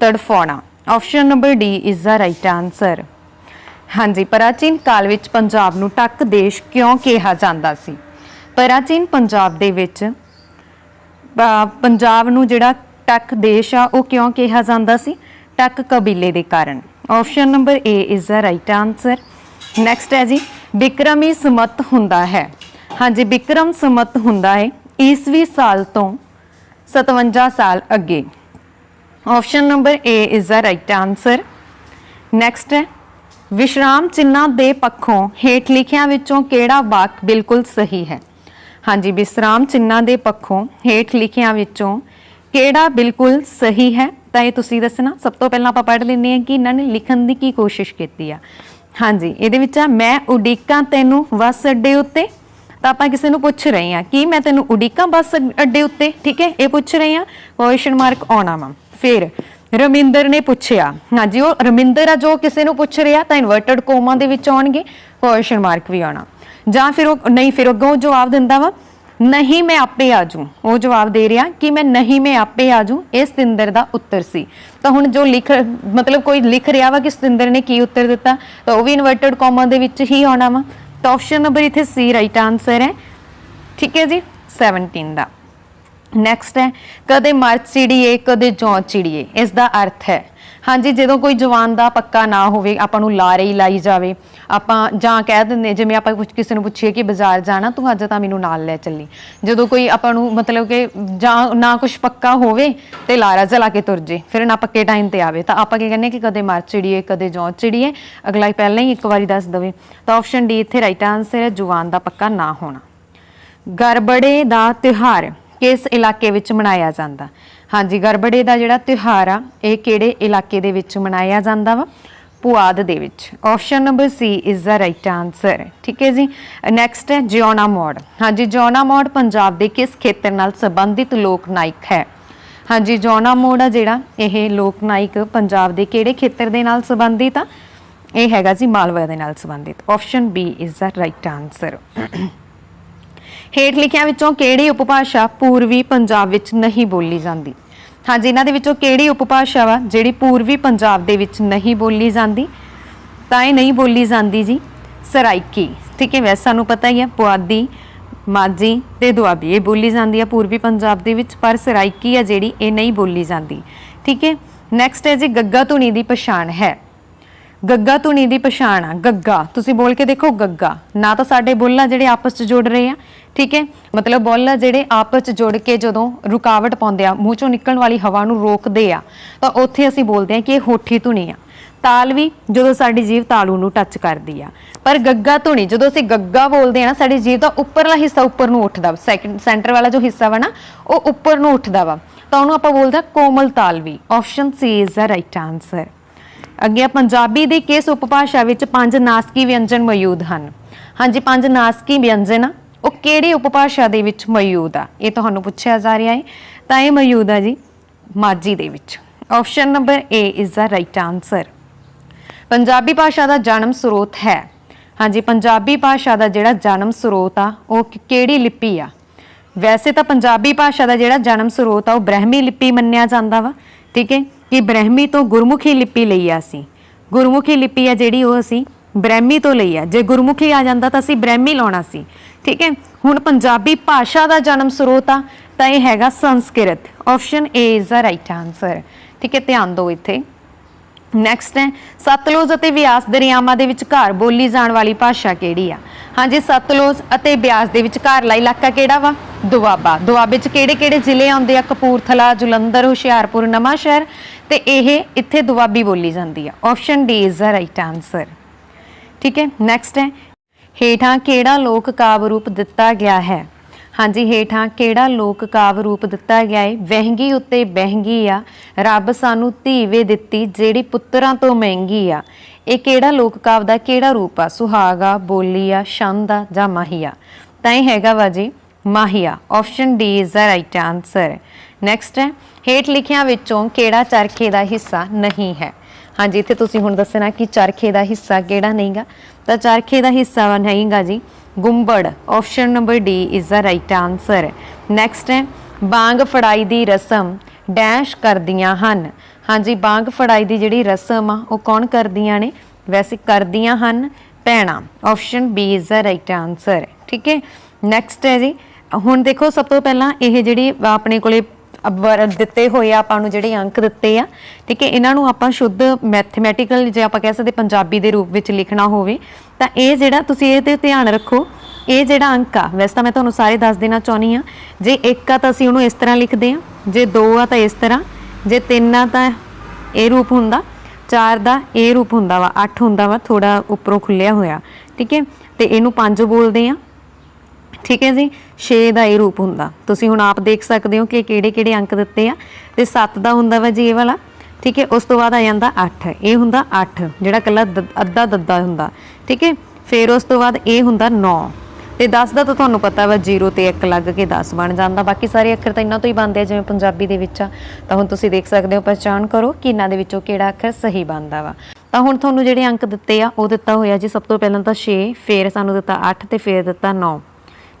ਤੜਫਾਉਣਾ। Option number D is the right answer ਹਾਂਜੀ, ਪ੍ਰਾਚੀਨ ਕਾਲ ਵਿੱਚ ਪੰਜਾਬ ਨੂੰ ਟੱਕ ਦੇਸ਼ ਕਿਉਂ ਕਿਹਾ ਜਾਂਦਾ ਸੀ? ਪ੍ਰਾਚੀਨ ਪੰਜਾਬ ਦੇ ਵਿੱਚ ਪੰਜਾਬ ਨੂੰ ਜਿਹੜਾ ਟੱਕ ਦੇਸ਼ ਆ, ਉਹ ਕਿਉਂ ਕਿਹਾ ਜਾਂਦਾ ਸੀ? ਟੱਕ ਕਬੀਲੇ ਦੇ ਕਾਰਨ। Option number A is the right answer next ਹੈ ਜੀ ਵਿਕਰਮੀ ਸਮਤ ਹੁੰਦਾ ਹੈ। ਹਾਂਜੀ ਵਿਕਰਮ ਸਮਤ ਹੁੰਦਾ ਹੈ ਈਸਵੀ ਸਾਲ ਤੋਂ 57 ਸਾਲ ਅੱਗੇ। Option number A is the right answer next ਹੈ ਵਿਸ਼ਰਾਮ ਚਿੰਨਾਂ ਦੇ ਪੱਖੋਂ ਹੇਠ ਲਿਖਿਆਂ ਵਿੱਚੋਂ ਕਿਹੜਾ ਵਾਕ ਬਿਲਕੁਲ ਸਹੀ ਹੈ? ਹਾਂਜੀ ਵਿਸਰਾਮ ਚਿੰਨਾਂ ਦੇ ਪੱਖੋਂ ਹੇਠ ਲਿਖਿਆਂ ਵਿੱਚੋਂ ਕਿਹੜਾ ਬਿਲਕੁਲ ਸਹੀ ਹੈ? ਤਾਂ ਇਹ ਤੁਸੀਂ ਦੱਸਣਾ, ਸਭ ਤੋਂ ਪਹਿਲਾਂ ਆਪਾਂ ਪੜ੍ਹ ਲੈਂਦੇ ਹਾਂ ਕਿ ਇਹਨਾਂ ਨੇ ਲਿਖਣ ਦੀ ਕੀ ਕੋਸ਼ਿਸ਼ ਕੀਤੀ ਆ। ਹਾਂਜੀ, ਇਹਦੇ ਵਿੱਚ ਆ, ਮੈਂ ਉਡੀਕਾਂ ਤੈਨੂੰ ਬੱਸ ਅੱਡੇ ਉੱਤੇ। ਤਾਂ ਆਪਾਂ ਕਿਸੇ ਨੂੰ ਪੁੱਛ ਰਹੇ ਹਾਂ, ਕਿ ਮੈਂ ਤੈਨੂੰ ਉਡੀਕਾਂ ਬੱਸ ਅੱਡੇ ਉੱਤੇ? ਠੀਕ ਹੈ, ਇਹ ਪੁੱਛ ਰਹੇ ਹਾਂ ਕੁਐਸਚਨ ਮਾਰਕ ਆਉਣਾ ਵਾ। ਫਿਰ ਰਮਿੰਦਰ ਨੇ ਪੁੱਛਿਆ, ਹਾਂਜੀ, ਉਹ ਰਮਿੰਦਰ ਆ ਜੋ ਕਿਸੇ ਨੂੰ ਪੁੱਛ ਰਿਹਾ, ਤਾਂ ਇਨਵਰਟਡ ਕੋਮਾ ਦੇ ਵਿੱਚ ਆਉਣਗੇ ਕੁਐਸਚਨ ਮਾਰਕ ਵੀ ਆਉਣਾ। ਜਾਂ ਫਿਰ ਉਹ, ਨਹੀਂ, ਫਿਰ ਅੱਗੋਂ ਉਹ ਜਵਾਬ ਦਿੰਦਾ ਵਾ ਨਹੀਂ ਮੈਂ ਆਪੇ ਆਜੂ ਉਹ ਜਵਾਬ ਦੇ ਰਿਹਾ ਕਿ ਮੈਂ ਨਹੀਂ ਮੈਂ ਆਪੇ ਆਜੂ ਇਹ ਸਤਿੰਦਰ ਦਾ ਉੱਤਰ ਸੀ। ਤਾਂ ਹੁਣ ਜੋ ਲਿਖ, ਮਤਲਬ ਕੋਈ ਲਿਖ ਰਿਹਾ ਵਾ ਕਿ ਸਤਿੰਦਰ ਨੇ ਕੀ ਉੱਤਰ ਦਿੱਤਾ, ਤਾਂ ਉਹ ਵੀ ਇਨਵਰਟਡ ਕੋਮਾ ਦੇ ਵਿੱਚ ਹੀ ਆਉਣਾ ਵਾ। ਤਾਂ ਆਪਸ਼ਨ ਨੰਬਰ ਇੱਥੇ ਸੀ ਰਾਈਟ ਆਨਸਰ ਹੈ। ਠੀਕ ਹੈ ਜੀ? 17 ਦਾ। ਨੈਕਸਟ ਹੈ, ਕਦੇ ਮਰ ਚਿੜੀਏ, ਕਦੇ ਜੌਂ ਚਿੜੀਏ। ਇਸ ਦਾ ਅਰਥ ਹੈ ਹਾਂਜੀ, ਜਦੋਂ ਕੋਈ ਜਵਾਨ ਦਾ ਪੱਕਾ ਨਾ ਹੋਵੇ, ਆਪਾਂ ਨੂੰ ਲਾਰੇ ਹੀ ਲਾਈ ਜਾਵੇ। ਆਪਾਂ ਜਾਂ ਕਹਿ ਦਿੰਦੇ, ਜਿਵੇਂ ਆਪਾਂ ਕੁਝ ਕਿਸੇ ਨੂੰ ਪੁੱਛੀਏ ਕਿ ਬਾਜ਼ਾਰ ਜਾਣਾ, ਤੂੰ ਅੱਜ ਤਾਂ ਮੈਨੂੰ ਨਾਲ ਲੈ ਚੱਲੀ। ਜਦੋਂ ਕੋਈ ਆਪਾਂ ਨੂੰ ਮਤਲਬ ਕਿ ਜਾਂ ਨਾ ਕੁਝ ਪੱਕਾ ਹੋਵੇ ਤੇ ਲਾਰਾ ਜਲਾ ਕੇ ਤੁਰ ਜੇ, ਫਿਰ ਨਾ ਪੱਕੇ ਟਾਈਮ ਤੇ ਆਵੇ। ਤਾਂ ਆਪਾਂ ਕੀ ਕਹਿੰਦੇ ਹਾਂ ਕਿ ਕਦੇ ਮਰ ਚਿੜੀਏ, ਕਦੇ ਜੌਂ ਚਿੜੀਏ, ਅਗਲਾ ਹੀ ਪਹਿਲਾਂ ਹੀ ਇੱਕ ਵਾਰੀ ਦੱਸ ਦਵੇ। ਤਾਂ ਆਪਸ਼ਨ ਡੀ ਇੱਥੇ ਰਾਈਟ ਆਨਸਰ ਹੈ, ਜਵਾਨ ਦਾ ਪੱਕਾ ਨਾ ਹੋਣਾ। ਗਰਬੜੇ ਦਾ ਤਿਉਹਾਰ ਕਿਸ ਇਲਾਕੇ ਵਿੱਚ ਮਨਾਇਆ ਜਾਂਦਾ? ਹਾਂਜੀ ਗਰਬੜੇ ਦਾ ਜਿਹੜਾ ਤਿਉਹਾਰ ਆ, ਇਹ ਕਿਹੜੇ ਇਲਾਕੇ ਦੇ ਵਿੱਚ ਮਨਾਇਆ ਜਾਂਦਾ ਵਾ? ਪੁਆਧ ਦੇ ਵਿੱਚ। Option number C is the right answer ਠੀਕ ਹੈ ਜੀ? ਨੈਕਸਟ ਹੈ, ਜਿਉਣਾ ਮੋੜ। ਹਾਂਜੀ, ਜਿਉਣਾ ਮੋੜ ਪੰਜਾਬ ਦੇ ਕਿਸ ਖੇਤਰ ਨਾਲ ਸੰਬੰਧਿਤ ਲੋਕ ਨਾਇਕ ਹੈ? ਹਾਂਜੀ, ਜਿਉਣਾ ਮੋੜ ਆ ਜਿਹੜਾ, ਇਹ ਲੋਕ ਨਾਇਕ ਪੰਜਾਬ ਦੇ ਕਿਹੜੇ ਖੇਤਰ ਦੇ ਨਾਲ ਸੰਬੰਧਿਤ ਆ? ਇਹ ਹੈਗਾ ਜੀ ਮਾਲਵਾ ਦੇ ਨਾਲ ਸੰਬੰਧਿਤ। Option B is the right answer ਹੇਠ ਲਿਖਿਆਂ ਵਿੱਚੋਂ ਕਿਹੜੀ ਉਪਭਾਸ਼ਾ ਪੂਰਬੀ ਪੰਜਾਬ ਵਿੱਚ ਨਹੀਂ ਬੋਲੀ ਜਾਂਦੀ? ਹਾਂਜੀ, ਇਹਨਾਂ ਦੇ ਵਿੱਚੋਂ ਕਿਹੜੀ ਉਪਭਾਸ਼ਾ ਵਾ ਜਿਹੜੀ ਪੂਰਬੀ ਪੰਜਾਬ ਦੇ ਵਿੱਚ ਨਹੀਂ ਬੋਲੀ ਜਾਂਦੀ? ਤਾਂ ਇਹ ਨਹੀਂ ਬੋਲੀ ਜਾਂਦੀ ਜੀ, ਸਰਾਇਕੀ। ਠੀਕ ਹੈ, ਵੈਸੇ ਸਾਨੂੰ ਪਤਾ ਹੀ ਹੈ ਪੁਆਧੀ, ਮਾਝੀ ਤੇ ਦੁਆਬੀ, ਇਹ ਬੋਲੀ ਜਾਂਦੀ ਹੈ ਪੂਰਬੀ ਪੰਜਾਬ ਦੇ ਵਿੱਚ, ਪਰ ਸਰਾਇਕੀ ਆ ਜਿਹੜੀ, ਇਹ ਨਹੀਂ ਬੋਲੀ ਜਾਂਦੀ। ਠੀਕ ਹੈ ਨੈਕਸਟ ਹੈ ਜੀ, ਗੱਗਾ ਧੁਨੀ ਦੀ ਪਛਾਣ ਹੈ। ਗੱਗਾ ਧੁਨੀ ਦੀ ਪਛਾਣ ਆ, ਗੱਗਾ। ਤੁਸੀਂ ਬੋਲ ਕੇ ਦੇਖੋ ਗੱਗਾ। ਨਾ ਤਾਂ ਸਾਡੇ ਬੁੱਲ ਜਿਹੜੇ ਆਪਸ ਚ ਜੁੜ ਰਹੇ ਆ ਠੀਕ ਹੈ? ਮਤਲਬ ਬੁੱਲ ਆ ਜਿਹੜੇ ਆਪਸ ਚ ਜੁੜ ਕੇ ਜਦੋਂ ਰੁਕਾਵਟ ਪਾਉਂਦੇ ਆ ਮੂੰਹ ਚੋਂ ਨਿਕਲਣ ਵਾਲੀ ਹਵਾ ਨੂੰ ਰੋਕਦੇ ਆ ਤਾਂ ਉੱਥੇ ਅਸੀਂ ਬੋਲਦੇ ਆ ਕਿ ਇਹ ਹੋਠੀ ਧੁਨੀ ਆ। ਤਾਲ ਵੀ ਜਦੋਂ ਸਾਡੀ ਜੀਵ ਤਾਲੂ ਨੂੰ ਟੱਚ ਕਰਦੀ ਆ। ਪਰ ਗੱਗਾ ਧੁਨੀ ਜਦੋਂ ਅਸੀਂ ਗੱਗਾ ਬੋਲਦੇ ਆ ਨਾ ਸਾਡੀ ਜੀਵ ਦਾ ਉੱਪਰਲਾ ਹਿੱਸਾ ਉੱਪਰ ਨੂੰ ਉੱਠਦਾ ਵਾ ਸੈਕਿੰਡ ਸੈਂਟਰ ਵਾਲਾ ਜੋ ਹਿੱਸਾ ਵਾ ਨਾ ਉਹ ਉੱਪਰ ਨੂੰ ਉੱਠਦਾ ਵਾ। ਤਾਂ ਉਹਨੂੰ ਆਪਾਂ ਬੋਲਦੇ ਆ ਕੋਮਲ ਤਾਲਵੀ option C is the right answer ਅੱਗੇ ਪੰਜਾਬੀ ਦੀ ਕਿਸ ਉਪਭਾਸ਼ਾ ਵਿੱਚ ਪੰਜ ਨਾਸਕੀ ਵਿਅੰਜਨ ਮੌਜੂਦ ਹਨ। ਹਾਂਜੀ ਪੰਜ ਨਾਸਕੀ ਵਿਅੰਜਨ ਆ, ਉਹ ਕਿਹੜੀ ਉਪਭਾਸ਼ਾ ਦੇ ਵਿੱਚ ਮੌਜੂਦ ਆ? ਇਹ ਤੁਹਾਨੂੰ ਪੁੱਛਿਆ ਜਾ ਰਿਹਾ ਹੈ। ਤਾਂ ਇਹ ਮੌਜੂਦ ਆ ਜੀ ਮਾਝੀ ਦੇ ਵਿੱਚ। Option number A is the right answer Punjabi ਭਾਸ਼ਾ ਦਾ ਜਨਮ ਸਰੋਤ ਹੈ। ਹਾਂਜੀ, ਪੰਜਾਬੀ ਭਾਸ਼ਾ ਦਾ ਜਿਹੜਾ ਜਨਮ ਸਰੋਤ ਆ, ਉਹ ਕਿਹੜੀ ਲਿਪੀ ਆ? ਵੈਸੇ ਤਾਂ ਪੰਜਾਬੀ ਭਾਸ਼ਾ ਦਾ ਜਿਹੜਾ ਜਨਮ ਸਰੋਤ ਆ, ਉਹ ਬ੍ਰਹਮੀ ਲਿਪੀ ਮੰਨਿਆ ਜਾਂਦਾ ਵਾ। ਠੀਕ ਹੈ? ਕਿ ਬ੍ਰਹਮੀ ਤੋਂ ਗੁਰਮੁਖੀ ਲਿਪੀ ਲਈ ਆ ਅਸੀਂ। ਗੁਰਮੁਖੀ ਲਿਪੀ ਆ ਜਿਹੜੀ ਉਹ ਅਸੀਂ ਬ੍ਰਹਮੀ ਤੋਂ ਲਈ ਆ। ਜੇ ਗੁਰਮੁਖੀ ਆ ਜਾਂਦਾ ਤਾਂ ਅਸੀਂ ਬ੍ਰਹਮੀ ਲਾਉਣਾ ਸੀ। ਠੀਕ ਹੈ? ਹੁਣ ਪੰਜਾਬੀ ਭਾਸ਼ਾ ਦਾ ਜਨਮ ਸਰੋਤ ਆ, ਤਾਂ ਇਹ ਹੈਗਾ Sanskrit. Option A is the right answer ਠੀਕ ਹੈ, ਧਿਆਨ ਦਿਓ ਇੱਥੇ। ਨੈਕਸਟ ਹੈ, ਸਤਲੁਜ ਅਤੇ ਬਿਆਸ ਦਰਿਆਵਾਂ ਦੇ ਵਿਚਕਾਰ ਬੋਲੀ ਜਾਣ ਵਾਲੀ ਭਾਸ਼ਾ ਕਿਹੜੀ ਆ? ਹਾਂਜੀ, ਸਤਲੁਜ ਅਤੇ ਬਿਆਸ ਦੇ ਵਿਚਕਾਰਲਾ ਇਲਾਕਾ ਕਿਹੜਾ ਵਾ? ਦੁਆਬਾ। ਦੁਆਬੇ ਚ ਕਿਹੜੇ ਕਿਹੜੇ ਜ਼ਿਲ੍ਹੇ ਆਉਂਦੇ ਆ? ਕਪੂਰਥਲਾ, ਜਲੰਧਰ, ਹੁਸ਼ਿਆਰਪੁਰ, ਨਵਾਂਸ਼ਹਿਰ। ਤੇ ਇਹ ਇੱਥੇ ਦੁਆਬੀ ਬੋਲੀ ਜਾਂਦੀ ਆ। Option D is the right answer ਠੀਕ ਹੈ ਨੈਕਸਟ ਹੈ ਹੇਠਾਂ ਕਿਹੜਾ ਲੋਕ ਕਾਵਿ ਰੂਪ ਦਿੱਤਾ ਗਿਆ ਹੈ? ਹਾਂਜੀ, ਹੇਠਾਂ ਕਿਹੜਾ ਲੋਕ ਕਾਵਿ ਰੂਪ ਦਿੱਤਾ ਗਿਆ ਹੈ? ਵਹਿੰਗੀ ਉੱਤੇ ਵਹਿੰਗੀ ਆ। ਰੱਬ ਸਾਨੂੰ ਧੀਵੇ ਦਿੱਤੀ, ਜਿਹੜੀ ਪੁੱਤਰਾਂ ਤੋਂ ਮਹਿੰਗੀ ਆ। ਇਹ ਕਿਹੜਾ ਲੋਕ ਕਾਵਿ ਦਾ ਕਿਹੜਾ ਰੂਪ ਆ? ਸੁਹਾਗਾ ਬੋਲੀ ਆ ਛੰਦ ਆ ਜਾਂ ਮਾਹੀਆ? ਤਾਂ ਇਹ ਹੈਗਾ ਵਾ ਜੀ, ਮਾਹੀਆ। Option D is the right answer next ਹੈ, ਹੇਠ ਲਿਖਿਆਂ ਵਿੱਚੋਂ ਕਿਹੜਾ ਚਰਖੇ ਦਾ ਹਿੱਸਾ ਨਹੀਂ ਹੈ? ਹਾਂਜੀ, ਇੱਥੇ ਤੁਸੀਂ ਹੁਣ ਦੱਸਣਾ ਕਿ ਚਰਖੇ ਦਾ ਹਿੱਸਾ ਕਿਹੜਾ ਨਹੀਂਗਾ? ਤਾਂ ਚਰਖੇ ਦਾ ਹਿੱਸਾ ਵਾ ਨਹੀਂਗਾ ਜੀ। ਗੁੰਬੜ option number D is the right answer next ਹੈ, ਬਾਂਗ ਫੜਾਈ ਦੀ ਰਸਮ ਡੈਸ਼ ਕਰਦੀਆਂ ਹਨ। ਹਾਂਜੀ, ਬਾਂਗ ਫੜਾਈ ਦੀ ਜਿਹੜੀ ਰਸਮ ਆ, ਉਹ ਕੌਣ ਕਰਦੀਆਂ ਨੇ? ਵੈਸੇ ਕਰਦੀਆਂ ਹਨ ਭੈਣਾਂ। Option B is the right answer ਠੀਕ ਹੈ? ਨੈਕਸਟ ਹੈ ਜੀ। ਹੁਣ ਦੇਖੋ, ਸਭ ਤੋਂ ਪਹਿਲਾਂ ਇਹ ਜਿਹੜੀ ਆਪਣੇ ਕੋਲੇ ਵਰ ਦਿੱਤੇ ਹੋਏ ਆ, ਆਪਾਂ ਨੂੰ ਜਿਹੜੇ ਅੰਕ ਦਿੱਤੇ ਆ। ਠੀਕ ਹੈ, ਇਹਨਾਂ ਨੂੰ ਆਪਾਂ ਸ਼ੁੱਧ ਮੈਥਮੈਟੀਕਲ ਜੇ ਆਪਾਂ ਕਹਿ ਸਕਦੇ ਪੰਜਾਬੀ ਦੇ ਰੂਪ ਵਿੱਚ ਲਿਖਣਾ ਹੋਵੇ, ਤਾਂ ਇਹ ਜਿਹੜਾ ਤੁਸੀਂ ਇਹ ਤੇ ਧਿਆਨ ਰੱਖੋ, ਇਹ ਜਿਹੜਾ ਅੰਕ ਆ, ਵੈਸੇ ਤਾਂ ਮੈਂ ਤੁਹਾਨੂੰ ਸਾਰੇ ਦੱਸ ਦੇਣਾ ਚਾਹੁੰਦੀ ਆ ਜੇ 1 ਆ ਤਾਂ ਅਸੀਂ ਉਹਨੂੰ ਇਸ ਤਰ੍ਹਾਂ ਲਿਖਦੇ ਆ ਜੇ 2 ਆ ਤਾਂ ਇਸ ਤਰ੍ਹਾਂ, ਜੇ 3 ਆ ਤਾਂ ਇਹ ਰੂਪ ਹੁੰਦਾ 4 ਦਾ ਇਹ ਰੂਪ ਹੁੰਦਾ ਵਾ 8 ਹੁੰਦਾ ਵਾ ਥੋੜਾ ਉੱਪਰੋਂ ਖੁੱਲਿਆ ਹੋਇਆ। ਠੀਕ ਹੈ, ਤੇ ਇਹਨੂੰ 5 ਬੋਲਦੇ ਆ ਠੀਕ ਹੈ ਜੀ? 6 ਦਾ ਇਹ ਰੂਪ ਹੁੰਦਾ। ਤੁਸੀਂ ਹੁਣ ਆਪ ਦੇਖ ਸਕਦੇ ਹੋ ਕਿ ਕਿਹੜੇ ਕਿਹੜੇ ਅੰਕ ਦਿੱਤੇ ਆ। ਤੇ 7 ਦਾ ਹੁੰਦਾ ਵਾ ਜੀ ਇਹ ਵਾਲਾ। ਠੀਕ ਹੈ? ਉਸ ਤੋਂ ਬਾਅਦ ਆ ਜਾਂਦਾ 8 ਇਹ ਹੁੰਦਾ 8 ਜਿਹੜਾ ਕੱਲਾ ਦ- ਅੱਧਾ ਦੱਦਾ ਹੁੰਦਾ। ਠੀਕ ਹੈ? ਫਿਰ ਉਸ ਤੋਂ ਬਾਅਦ ਇਹ ਹੁੰਦਾ 9 ਤੇ 10 ਦਾ ਤਾਂ ਤੁਹਾਨੂੰ ਪਤਾ ਵਾ 0 ਤੇ 1 ਲੱਗ ਕੇ 10 ਬਣ ਜਾਂਦਾ। ਬਾਕੀ ਸਾਰੇ ਅੱਖਰ ਤਾਂ ਇਹਨਾਂ ਤੋਂ ਹੀ ਬਣਦੇ ਆ, ਜਿਵੇਂ ਪੰਜਾਬੀ ਦੇ ਵਿੱਚ ਆ। ਤਾਂ ਹੁਣ ਤੁਸੀਂ ਦੇਖ ਸਕਦੇ ਹੋ, ਪਛਾਣ ਕਰੋ ਕਿ ਇਹਨਾਂ ਦੇ ਵਿੱਚੋਂ ਕਿਹੜਾ ਅੱਖਰ ਸਹੀ ਬਣਦਾ ਵਾ। ਤਾਂ ਹੁਣ ਤੁਹਾਨੂੰ ਜਿਹੜੇ ਅੰਕ ਦਿੱਤੇ ਆ, ਉਹ ਦਿੱਤਾ ਹੋਇਆ ਜੀ ਸਭ ਤੋਂ ਪਹਿਲਾਂ ਤਾਂ 6 ਫਿਰ ਸਾਨੂੰ ਦਿੱਤਾ 8 ਤੇ ਫਿਰ ਦਿੱਤਾ 9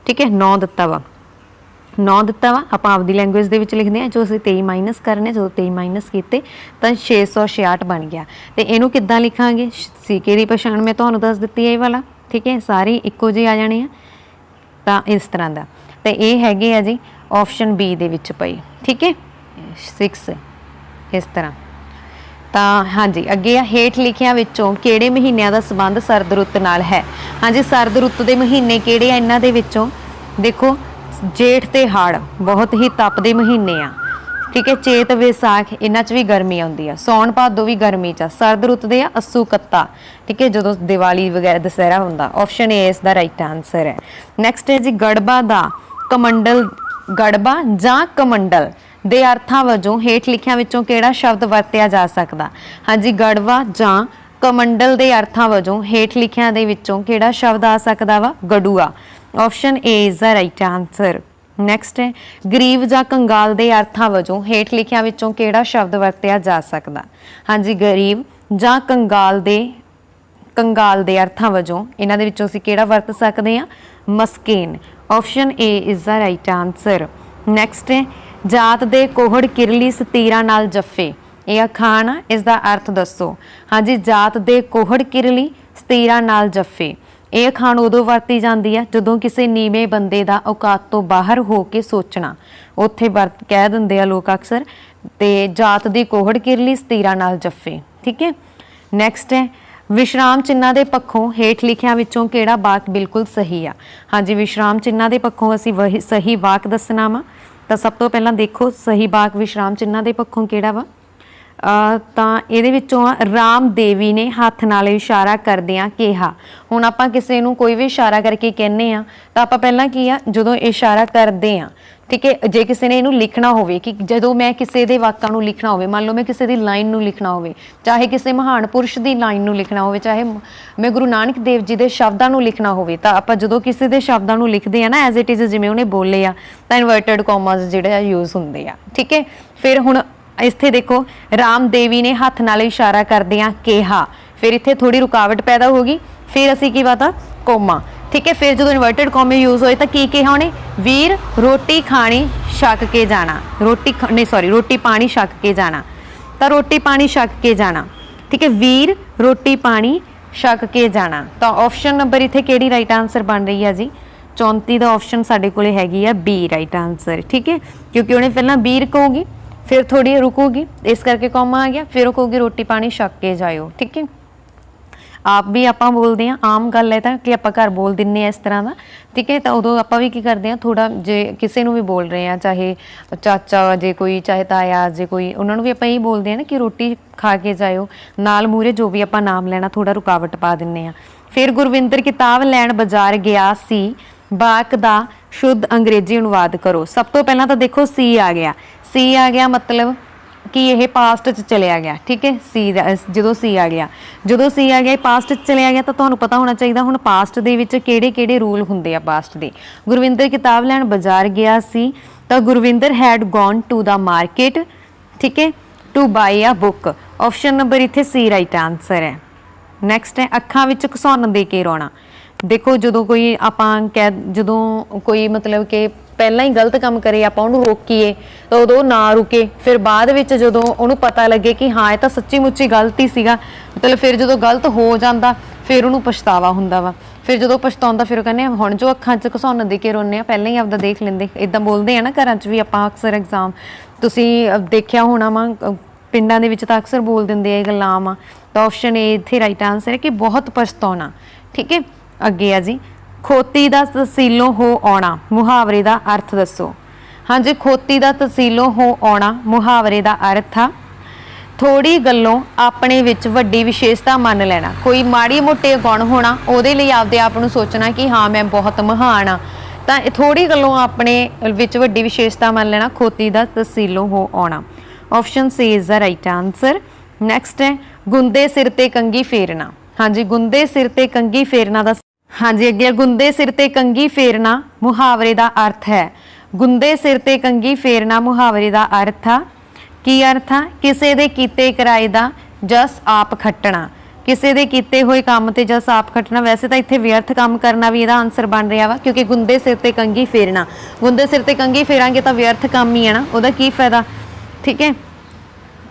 ਠੀਕ ਹੈ 9 ਦਿੱਤਾ ਵਾ। 9 ਦਿੱਤਾ ਵਾ, ਆਪਾਂ ਆਪਦੀ ਲੈਂਗੁਏਜ ਦੇ ਵਿੱਚ ਲਿਖਦੇ ਆ ਜੋ ਅਸੀਂ 23 ਮਾਈਨਸ ਕਰਨੇ, ਜਦੋਂ 23 ਮਾਈਨਸ ਕੀਤੇ, ਤਾਂ 666 ਬਣ ਗਿਆ। ਤੇ ਇਹਨੂੰ ਕਿੱਦਾਂ ਲਿਖਾਂਗੇ? ਸੀਕੇ ਦੀ ਪਛਾਣ ਮੈਂ ਤੁਹਾਨੂੰ ਦੱਸ ਦਿੱਤੀ ਹੈ ਇਹ ਵਾਲਾ, ਠੀਕ ਹੈ, ਸਾਰੇ ਇੱਕੋ ਜਿਹੇ ਆ ਜਾਣੇ ਆ। ਤਾਂ ਇਸ ਤਰ੍ਹਾਂ ਦਾ। ਤੇ ਇਹ ਹੈਗੇ ਆ ਜੀ ਆਪਸ਼ਨ ਬੀ ਦੇ ਵਿੱਚ ਪਈ ਠੀਕ ਹੈ? 6 ਇਸ ਤਰ੍ਹਾਂ। ਤਾਂ ਹਾਂਜੀ, ਅੱਗੇ ਆ ਹੇਠ ਲਿਖਿਆਂ ਵਿੱਚੋਂ ਕਿਹੜੇ ਮਹੀਨਿਆਂ ਦਾ ਸੰਬੰਧ ਸਰਦ ਰੁੱਤ ਨਾਲ ਹੈ? ਹਾਂਜੀ, ਸਰਦ ਰੁੱਤ ਦੇ ਮਹੀਨੇ ਕਿਹੜੇ ਆ ਇਹਨਾਂ ਦੇ ਵਿੱਚੋਂ? ਦੇਖੋ, ਜੇਠ ਤੇ ਹਾੜ ਬਹੁਤ ਹੀ ਤਪਦੇ ਮਹੀਨੇ ਆ। ਠੀਕ ਹੈ, ਚੇਤ, ਵਿਸਾਖ, ਇਹਨਾਂ 'ਚ ਵੀ ਗਰਮੀ ਆਉਂਦੀ ਆ। ਸੌਣ ਭਾਦੋ ਵੀ ਗਰਮੀ 'ਚ ਆ। ਸਰਦ ਰੁੱਤ ਦੇ ਆ, ਅਸੂ, ਕੱਤਾ। ਠੀਕ ਹੈ, ਜਦੋਂ ਦੀਵਾਲੀ ਵਗੈਰਾ ਦਸਹਿਰਾ ਹੁੰਦਾ। ਆਪਸ਼ਨ ਏ ਇਸ ਦਾ ਰਾਈਟ ਆਨਸਰ ਹੈ। ਨੈਕਸਟ ਹੈ ਜੀ, ਗੜਬਾ ਦਾ ਕਮੰਡਲ, ਗੜਬਾ ਜਾਂ ਕਮੰਡਲ। ਦੇ ਅਰਥਾਂ ਵਜੋਂ ਹੇਠ ਲਿਖਿਆਂ ਵਿੱਚੋਂ ਕਿਹੜਾ ਸ਼ਬਦ ਵਰਤਿਆ ਜਾ ਸਕਦਾ? ਹਾਂਜੀ, ਗੜਵਾ ਜਾਂ ਕਮੰਡਲ ਦੇ ਅਰਥਾਂ ਵਜੋਂ ਹੇਠ ਲਿਖਿਆਂ ਦੇ ਵਿੱਚੋਂ ਕਿਹੜਾ ਸ਼ਬਦ ਆ ਸਕਦਾ ਵਾ? ਗੜੂਆ। Option A is the right answer next ਹੈ, ਗਰੀਬ ਜਾਂ ਕੰਗਾਲ ਦੇ ਅਰਥਾਂ ਵਜੋਂ ਹੇਠ ਲਿਖਿਆਂ ਵਿੱਚੋਂ ਕਿਹੜਾ ਸ਼ਬਦ ਵਰਤਿਆ ਜਾ ਸਕਦਾ? ਹਾਂਜੀ, ਗਰੀਬ ਜਾਂ ਕੰਗਾਲ ਦੇ ਕੰਗਾਲ ਦੇ ਅਰਥਾਂ ਵਜੋਂ ਇਹਨਾਂ ਦੇ ਵਿੱਚੋਂ ਅਸੀਂ ਕਿਹੜਾ ਵਰਤ ਸਕਦੇ ਹਾਂ? ਮਸਕੀਨ। Option A is the right answer next ਹੈ ਜਾਤ ਦੇ ਕੋਹੜ ਕਿਰਲੀ ਸਤੀਰਾਂ ਨਾਲ ਜੱਫੇ। ਇਹ ਅਖਾਣ ਆ, ਇਸ ਦਾ ਅਰਥ ਦੱਸੋ। ਹਾਂਜੀ ਜਾਤ ਦੇ ਕੋਹੜ ਕਿਰਲੀ ਸਤੀਰਾਂ ਨਾਲ ਜੱਫੇ। ਇਹ ਅਖਾਣ ਉਦੋਂ ਵਰਤੀ ਜਾਂਦੀ ਹੈ ਜਦੋਂ ਕਿਸੇ ਨੀਵੇਂ ਬੰਦੇ ਦਾ ਔਕਾਤ ਤੋਂ ਬਾਹਰ ਹੋ ਕੇ ਸੋਚਣਾ। ਉੱਥੇ ਵਰਤ ਕਹਿ ਦਿੰਦੇ ਆ ਲੋਕ ਅਕਸਰ ਤੇ ਜਾਤ ਦੀ ਕੋਹੜ ਕਿਰਲੀ ਸਤੀਰਾਂ ਨਾਲ ਜੱਫੇ। ਠੀਕ ਹੈ? ਨੈਕਸਟ ਹੈ ਵਿਸ਼ਰਾਮ ਚਿੰਨਾਂ ਦੇ ਪੱਖੋਂ ਹੇਠ ਲਿਖਿਆਂ ਵਿੱਚੋਂ ਕਿਹੜਾ ਵਾਕ ਬਿਲਕੁਲ ਸਹੀ ਆ? ਹਾਂਜੀ ਵਿਸ਼ਰਾਮ ਚਿੰਨਾਂ ਦੇ ਪੱਖੋਂ ਅਸੀਂ ਵਹੀ ਸਹੀ ਵਾਕ ਦੱਸਣਾ ਵਾ। ਤਾਂ ਸਭ ਤੋਂ ਪਹਿਲਾਂ ਦੇਖੋ ਸਹੀ ਬਾਗ ਵਿਸ਼ਰਾਮ ਚਿੰਨ੍ਹਾਂ ਦੇ ਪੱਖੋਂ ਕਿਹੜਾ ਵਾ? ਅ, ਤਾਂ ਇਹਦੇ ਵਿੱਚੋਂ ਆ ਰਾਮ ਦੇਵੀ ਨੇ ਹੱਥ ਨਾਲ ਇਸ਼ਾਰਾ ਕਰਦਿਆਂ ਕਿਹਾ। ਹੁਣ ਆਪਾਂ ਕਿਸੇ ਨੂੰ ਕੋਈ ਵੀ ਇਸ਼ਾਰਾ ਕਰਕੇ ਕਹਿੰਨੇ ਆ ਤਾਂ ਆਪਾਂ ਪਹਿਲਾਂ ਕੀ ਆ? ਜਦੋਂ ਇਸ਼ਾਰਾ ਕਰਦੇ ਆ ਠੀਕ ਹੈ, ਜੇ ਕਿਸੇ ਨੇ ਇਹਨੂੰ ਲਿਖਣਾ ਹੋਵੇ ਕਿ ਜਦੋਂ ਮੈਂ ਕਿਸੇ ਦੇ ਵਾਕਾਂ ਨੂੰ ਲਿਖਣਾ ਹੋਵੇ, ਮੰਨ ਲਓ ਮੈਂ ਕਿਸੇ ਦੀ ਲਾਈਨ ਨੂੰ ਲਿਖਣਾ ਹੋਵੇ, ਚਾਹੇ ਕਿਸੇ ਮਹਾਨ ਪੁਰਸ਼ ਦੀ ਲਾਈਨ ਨੂੰ ਲਿਖਣਾ ਹੋਵੇ, ਚਾਹੇ ਮੈਂ ਗੁਰੂ ਨਾਨਕ ਦੇਵ ਜੀ ਦੇ ਸ਼ਬਦਾਂ ਨੂੰ ਲਿਖਣਾ ਹੋਵੇ, ਤਾਂ ਆਪਾਂ ਜਦੋਂ ਕਿਸੇ ਦੇ ਸ਼ਬਦਾਂ ਨੂੰ ਲਿਖਦੇ ਆ ਨਾ ਐਜ਼ ਇਟ ਇਜ਼ ਜਿਵੇਂ ਉਹਨੇ ਬੋਲੇ ਆ, ਤਾਂ ਇਨਵਰਟਡ ਕਾਮਾਸ ਜਿਹੜੇ ਆ ਯੂਜ਼ ਹੁੰਦੇ ਆ, ਠੀਕ ਹੈ? ਫਿਰ ਹੁਣ ਇੱਥੇ ਦੇਖੋ, ਰਾਮ ਦੇਵੀ ਨੇ ਹੱਥ ਨਾਲ ਇਸ਼ਾਰਾ ਕਰਦਿਆਂ ਕਿਹਾ, ਫਿਰ ਇੱਥੇ ਥੋੜੀ ਰੁਕਾਵਟ ਪੈਦਾ ਹੋ ਗਈ, ਫਿਰ ਅਸੀਂ ਕੀ ਬਾਤਾ ਕੋਮਾ। ਠੀਕ ਹੈ, ਫਿਰ ਜਦੋਂ ਇਨਵਰਟਡ ਕੋਮੇ ਯੂਜ਼ ਹੋਏ ਤਾਂ ਕੀ ਕਿਹਾ ਉਹਨੇ? ਵੀਰ, ਰੋਟੀ ਖਾਣੀ ਛੱਕ ਕੇ ਜਾਣਾ। ਰੋਟੀ ਖਾ- ਨਹੀਂ ਸੌਰੀ ਰੋਟੀ ਪਾਣੀ ਛੱਕ ਕੇ ਜਾਣਾ। ਤਾਂ ਰੋਟੀ ਪਾਣੀ ਛੱਕ ਕੇ ਜਾਣਾ। ਠੀਕ ਹੈ, ਵੀਰ, ਰੋਟੀ ਪਾਣੀ ਛੱਕ ਕੇ ਜਾਣਾ। ਤਾਂ ਆਪਸ਼ਨ ਨੰਬਰ ਇੱਥੇ ਕਿਹੜੀ ਰਾਈਟ ਆਨਸਰ ਬਣ ਰਹੀ ਹੈ ਜੀ? 34 ਦਾ ਆਪਸ਼ਨ ਸਾਡੇ ਕੋਲੇ ਹੈਗੀ ਆ ਬੀ ਰਾਈਟ ਆਨਸਰ ਠੀਕ ਹੈ? ਕਿਉਂਕਿ ਉਹਨੇ ਪਹਿਲਾਂ ਵੀਰ ਕਹੂਗੀ ਫਿਰ ਥੋੜੀ ਰੁਕੂਗੀ ਇਸ ਕਰਕੇ ਕੌਮਾ ਆ ਗਿਆ, ਫਿਰ ਉਹ ਕਹੂਗੀ ਰੋਟੀ ਪਾਣੀ ਛੱਕ ਕੇ ਜਾਇਓ, ਠੀਕ ਹੈ? ਆਪ ਵੀ ਆਪਾਂ ਬੋਲਦੇ ਆ ਆਮ ਗੱਲ ਹੈ ਤਾਂ ਕਿ ਆਪਾਂ ਘਰ ਬੋਲ ਦਿੰਨੇ ਆ ਇਸ ਤਰ੍ਹਾਂ ਦਾ। ਠੀਕ ਹੈ, ਤਾਂ ਉਦੋਂ ਆਪਾਂ ਵੀ ਕੀ ਕਰਦੇ ਆ ਥੋੜਾ ਜੇ ਕਿਸੇ ਨੂੰ ਵੀ ਬੋਲ ਰਹੇ ਆ ਚਾਹੇ ਚਾਚਾ, ਜੇ ਕੋਈ, ਚਾਹੇ ਤਾਇਆ, ਜੇ ਕੋਈ, ਉਹਨਾਂ ਨੂੰ ਵੀ ਆਪਾਂ ਇਹ ਬੋਲਦੇ ਆ ਨਾ ਕਿ ਰੋਟੀ ਖਾ ਕੇ ਜਾਇਓ। ਨਾਲ ਮੂਰੇ ਜੋ ਵੀ ਆਪਾਂ ਨਾਮ ਲੈਣਾ ਥੋੜਾ ਰੁਕਾਵਟ ਪਾ ਦਿੰਨੇ ਆ ਫਿਰ ਗੁਰਵਿੰਦਰ ਕਿਤਾਬ ਲੈਣ ਬਾਜ਼ਾਰ ਗਿਆ ਸੀ। ਬਾਕ ਦਾ ਸ਼ੁੱਧ ਅੰਗਰੇਜ਼ੀ ਅਨੁਵਾਦ ਕਰੋ। ਸਭ ਤੋਂ ਪਹਿਲਾਂ ਤਾਂ ਦੇਖੋ, ਸੀ ਆ ਗਿਆ। ਸੀ ਆ ਗਿਆ ਮਤਲਬ ਕਿ ਇਹ ਪਾਸਟ ਚ ਚਲਿਆ ਗਿਆ, ਠੀਕ ਹੈ? ਸੀ ਦਾ ਜਦੋਂ ਸੀ ਆ ਗਿਆ। ਜਦੋਂ ਸੀ ਆ ਗਿਆ ਪਾਸਟ ਚ ਚਲਿਆ ਗਿਆ, ਤਾਂ ਤੁਹਾਨੂੰ ਪਤਾ ਹੋਣਾ ਚਾਹੀਦਾ, ਹੁਣ ਪਾਸਟ ਦੇ ਵਿੱਚ ਕਿਹੜੇ ਕਿਹੜੇ ਰੂਲ ਹੁੰਦੇ ਆ ਪਾਸਟ ਦੇ। ਗੁਰਵਿੰਦਰ ਕਿਤਾਬ ਲੈਣ ਬਾਜ਼ਾਰ ਗਿਆ ਸੀ, ਤਾਂ Gurvinder had gone to the market ਠੀਕ ਹੈ? To buy a book option number ਇੱਥੇ ਸੀ ਰਾਈਟ ਆਨਸਰ ਹੈ। ਨੈਕਸਟ ਹੈ, ਅੱਖਾਂ ਵਿੱਚ ਘਸੌਣ ਦੇ ਕੇ ਰੋਣਾ। ਦੇਖੋ, ਜਦੋਂ ਕੋਈ ਆਪਾਂ ਕਹਿ, ਜਦੋਂ ਕੋਈ ਮਤਲਬ ਕਿ ਪਹਿਲਾਂ ਹੀ ਗਲਤ ਕੰਮ ਕਰੇ ਆਪਾਂ ਉਹਨੂੰ ਰੋਕੀਏ ਤਾਂ ਉਦੋਂ ਉਹ ਨਾ ਰੁਕੇ। ਫਿਰ ਬਾਅਦ ਵਿੱਚ ਜਦੋਂ ਉਹਨੂੰ ਪਤਾ ਲੱਗੇ ਕਿ ਹਾਂ ਇਹ ਤਾਂ ਸੱਚੀ ਮੁੱਚੀ ਗਲਤੀ ਸੀਗਾ ਮਤਲਬ ਫਿਰ ਜਦੋਂ ਗਲਤ ਹੋ ਜਾਂਦਾ ਫਿਰ ਉਹਨੂੰ ਪਛਤਾਵਾ ਹੁੰਦਾ ਵਾ। ਫਿਰ ਜਦੋਂ ਪਛਤਾਉਂਦਾ ਫਿਰ ਉਹ ਕਹਿੰਦੇ ਆ, ਹੁਣ ਜੋ ਅੱਖਾਂ 'ਚ ਘਸੌਣ ਦੇ ਕੇ ਰੋਨੇ ਆ ਪਹਿਲਾਂ ਹੀ ਆਪਦਾ ਦੇਖ ਲੈਂਦੇ। ਇਦਾਂ ਬੋਲਦੇ ਆ ਨਾ ਘਰਾਂ 'ਚ ਵੀ ਆਪਾਂ ਅਕਸਰ ਐਗਜ਼ਾਮ ਤੁਸੀਂ ਦੇਖਿਆ ਹੋਣਾ ਵਾ ਪਿੰਡਾਂ ਦੇ ਵਿੱਚ ਤਾਂ ਅਕਸਰ ਬੋਲ ਦਿੰਦੇ ਆ ਇਹ ਗੱਲਾਂ ਆਮ ਆ ਤਾਂ ਆਪਸ਼ਨ ਏ ਇੱਥੇ ਰਾਈਟ ਆਨਸਰ ਹੈ ਕਿ ਬਹੁਤ ਪਛਤਾਉਣਾ। ਠੀਕ ਹੈ? ਅੱਗੇ ਆ ਜੀ। ਖੋਤੀ ਦਾ ਤਸੀਲੋਂ ਹੋ ਆਉਣਾ, ਮੁਹਾਵਰੇ ਦਾ ਅਰਥ ਦੱਸੋ। ਹਾਂਜੀ, ਖੋਤੀ ਦਾ ਤਸੀਲੋਂ ਹੋ ਆਉਣਾ, ਮੁਹਾਵਰੇ ਦਾ ਅਰਥ ਆ। ਥੋੜੀ ਗੱਲੋਂ ਆਪਣੇ ਵਿੱਚ ਵੱਡੀ ਵਿਸ਼ੇਸ਼ਤਾ ਮੰਨ ਲੈਣਾ। ਕੋਈ ਮਾੜੀ ਮੋਟੇ ਗੁਣ ਹੋਣਾ, ਉਹਦੇ ਲਈ ਆਪਦੇ ਆਪ ਨੂੰ ਸੋਚਣਾ ਕਿ ਹਾਂ, ਮੈਂ ਬਹੁਤ ਮਹਾਨ ਆ। ਤਾਂ ਇਹ ਥੋੜੀ ਗੱਲੋਂ ਆਪਣੇ ਵਿੱਚ ਵੱਡੀ ਵਿਸ਼ੇਸ਼ਤਾ ਮੰਨ ਲੈਣਾ, ਖੋਤੀ ਦਾ ਤਸੀਲੋਂ ਹੋ ਆਉਣਾ। Option C is the right answer next ਹੈ, ਗੁੰਦੇ ਸਿਰ ਤੇ ਕੰਗੀ ਫੇਰਨਾ। ਹਾਂਜੀ, ਗੁੰਦੇ ਸਿਰ ਤੇ ਕੰਗੀ ਫੇਰਨਾ ਦਾ ਹਾਂਜੀ, ਅੱਗੇ ਗੁੰਦੇ ਸਿਰ ਤੇ ਕੰਗੀ ਫੇਰਨਾ ਮੁਹਾਵਰੇ ਦਾ ਅਰਥ ਹੈ। ਗੁੰਦੇ ਸਿਰ ਤੇ ਕੰਗੀ ਫੇਰਨਾ ਮੁਹਾਵਰੇ ਦਾ ਅਰਥ ਆ। ਕੀ ਅਰਥ ਆ? ਕਿਸੇ ਦੇ ਕੀਤੇ ਕਿਰਾਏ ਦਾ ਜਸ ਆਪ ਖੱਟਣਾ। ਕਿਸੇ ਦੇ ਕੀਤੇ ਹੋਏ ਕੰਮ ਤੇ ਜਸ ਆਪ ਖੱਟਣਾ। ਵੈਸੇ ਤਾਂ ਇੱਥੇ ਵਿਅਰਥ ਕੰਮ ਕਰਨਾ ਵੀ ਇਹਦਾ ਆਨਸਰ ਬਣ ਰਿਹਾ ਵਾ, ਕਿਉਂਕਿ ਗੁੰਦੇ ਸਿਰ ਤੇ ਕੰਗੀ ਫੇਰਨਾ। ਗੁੰਦੇ ਸਿਰ ਤੇ ਕੰਗੀ ਫੇਰਾਂਗੇ ਤਾਂ ਵਿਅਰਥ ਕੰਮ ਹੀ ਹੈ ਨਾ, ਉਹਦਾ ਕੀ ਫਾਇਦਾ? ਠੀਕ ਹੈ?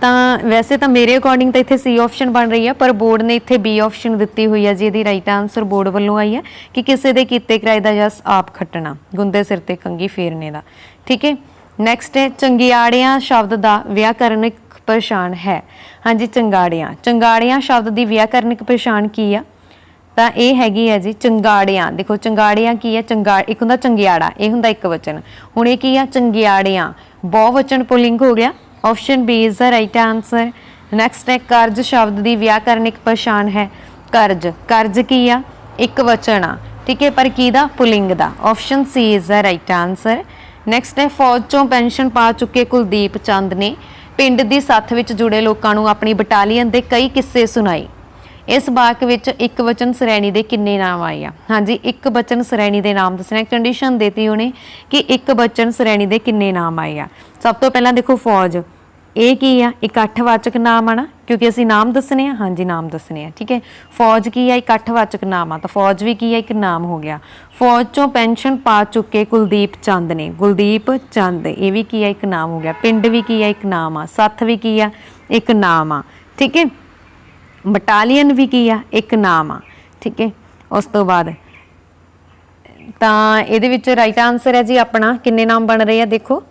ਤਾਂ ਵੈਸੇ ਤਾਂ ਮੇਰੇ ਅਕੋਰਡਿੰਗ ਤਾਂ ਇੱਥੇ ਸੀ ਆਪਸ਼ਨ ਬਣ ਰਹੀ ਹੈ, ਪਰ ਬੋਰਡ ਨੇ ਇੱਥੇ ਬੀ ਆਪਸ਼ਨ ਦਿੱਤੀ ਹੋਈ ਹੈ ਜੀ, ਇਹਦੀ ਰਾਈਟ ਆਨਸਰ ਬੋਰਡ ਵੱਲੋਂ ਆਈ ਹੈ ਕਿ ਕਿਸੇ ਦੇ ਕੀਤੇ ਕਿਰਾਏ ਦਾ ਜਸ ਆਪ ਖੱਟਣਾ, ਗੁੰਦੇ ਸਿਰ ਤੇ ਕੰਗੀ ਫੇਰਨੇ ਦਾ। ਠੀਕ ਹੈ? ਨੈਕਸਟ ਹੈ, ਚੰਗਿਆੜਿਆਂ ਸ਼ਬਦ ਦਾ ਵਿਆਕਰਨਿਕ ਪਛਾਣ ਹੈ। ਹਾਂਜੀ, ਚੰਗਾੜਿਆਂ। ਚੰਗਾੜਿਆਂ ਸ਼ਬਦ ਦੀ ਵਿਆਕਰਨਿਕ ਪਛਾਣ ਕੀ ਆ? ਤਾਂ ਇਹ ਹੈਗੀ ਹੈ ਜੀ, ਚੰਗਾੜਿਆਂ। ਦੇਖੋ, ਚੰਗਾੜਿਆਂ ਕੀ ਹੈ? ਚੰਗਾ, ਇੱਕ ਹੁੰਦਾ ਚੰਗਿਆੜਾ, ਇਹ ਹੁੰਦਾ ਇੱਕ ਵਚਨ। ਹੁਣ ਇਹ ਕੀ ਆ? ਚੰਗਿਆੜਿਆਂ। ਬਹੁ ਵਚਨ ਪੁਲਿੰਗ ਹੋ ਗਿਆ। Option B is the right answer next ਹੈ, ਕਰਜ਼ ਸ਼ਬਦ ਦੀ ਵਿਆਕਰਨਿਕ ਪਛਾਣ ਹੈ। ਕਰਜ਼। ਕਰਜ਼ ਕੀ ਆ? ਇੱਕ ਵਚਨ ਆ। ਠੀਕ ਹੈ, ਪਰ ਕੀ ਦਾ? ਪੁਲਿੰਗ ਦਾ। Option C is the right answer next ਹੈ, ਫੌਜ ਚੋਂ ਪੈਨਸ਼ਨ ਪਾ ਚੁੱਕੇ ਕੁਲਦੀਪ ਚੰਦ ਨੇ ਪਿੰਡ ਦੀ ਸੱਥ ਵਿੱਚ ਜੁੜੇ ਲੋਕਾਂ ਨੂੰ ਆਪਣੀ ਬਟਾਲੀਅਨ ਦੇ ਕਈ ਕਿੱਸੇ ਸੁਣਾਏ। ਇਸ ਵਾਕ ਵਿੱਚ ਇੱਕ ਵਚਨ ਸ਼੍ਰੇਣੀ ਦੇ ਕਿੰਨੇ ਨਾਮ ਆਏ ਆ? ਹਾਂਜੀ, ਇੱਕ ਵਚਨ ਸ਼੍ਰੇਣੀ ਦੇ ਨਾਮ ਦੱਸਣਾ। ਕੰਡੀਸ਼ਨ ਦਿੱਤੀ ਉਹਨੇ ਕਿ ਇੱਕ ਵਚਨ ਸ਼੍ਰੇਣੀ ਦੇ ਕਿੰਨੇ ਨਾਮ ਆਏ ਆ। ਸਭ ਤੋਂ ਪਹਿਲਾਂ ਦੇਖੋ ਫੌਜ। ਇਹ ਕੀ ਆ? ਇਕੱਠਵਾਚਕ ਨਾਮ ਆ ਨਾ? ਕਿਉਂਕਿ ਅਸੀਂ ਨਾਮ ਦੱਸਣੇ ਆ। ਹਾਂਜੀ, ਨਾਮ ਦੱਸਣੇ ਆ। ਠੀਕ ਹੈ? ਫੌਜ ਕੀ ਆ? ਇਕੱਠਵਾਚਕ ਨਾਮ ਆ। ਤਾਂ ਫੌਜ ਵੀ ਕੀ ਆ? ਇੱਕ ਨਾਮ ਹੋ ਗਿਆ। ਫੌਜ ਚੋਂ ਪੈਨਸ਼ਨ ਪਾ ਚੁੱਕੇ ਕੁਲਦੀਪ ਚੰਦ ਨੇ। ਕੁਲਦੀਪ ਚੰਦ, ਇਹ ਵੀ ਕੀ ਆ? ਇੱਕ ਨਾਮ ਹੋ ਗਿਆ। ਪਿੰਡ ਵੀ ਕੀ ਆ? ਇੱਕ ਨਾਮ ਆ। ਸੱਥ ਵੀ ਕੀ ਆ? ਇੱਕ ਨਾਮ ਆ। ਠੀਕ ਹੈ? ਬਟਾਲੀਅਨ ਵੀ ਕੀ ਆ? ਇੱਕ ਨਾਮ ਆ। ਠੀਕ ਹੈ? ਉਸ ਤੋਂ ਬਾਅਦ ਤਾਂ ਇਹਦੇ ਵਿੱਚ ਰਾਈਟ ਆਨਸਰ ਹੈ ਜੀ ਆਪਣਾ। ਕਿੰਨੇ ਨਾਮ ਬਣ ਰਹੇ ਆ? ਦੇਖੋ।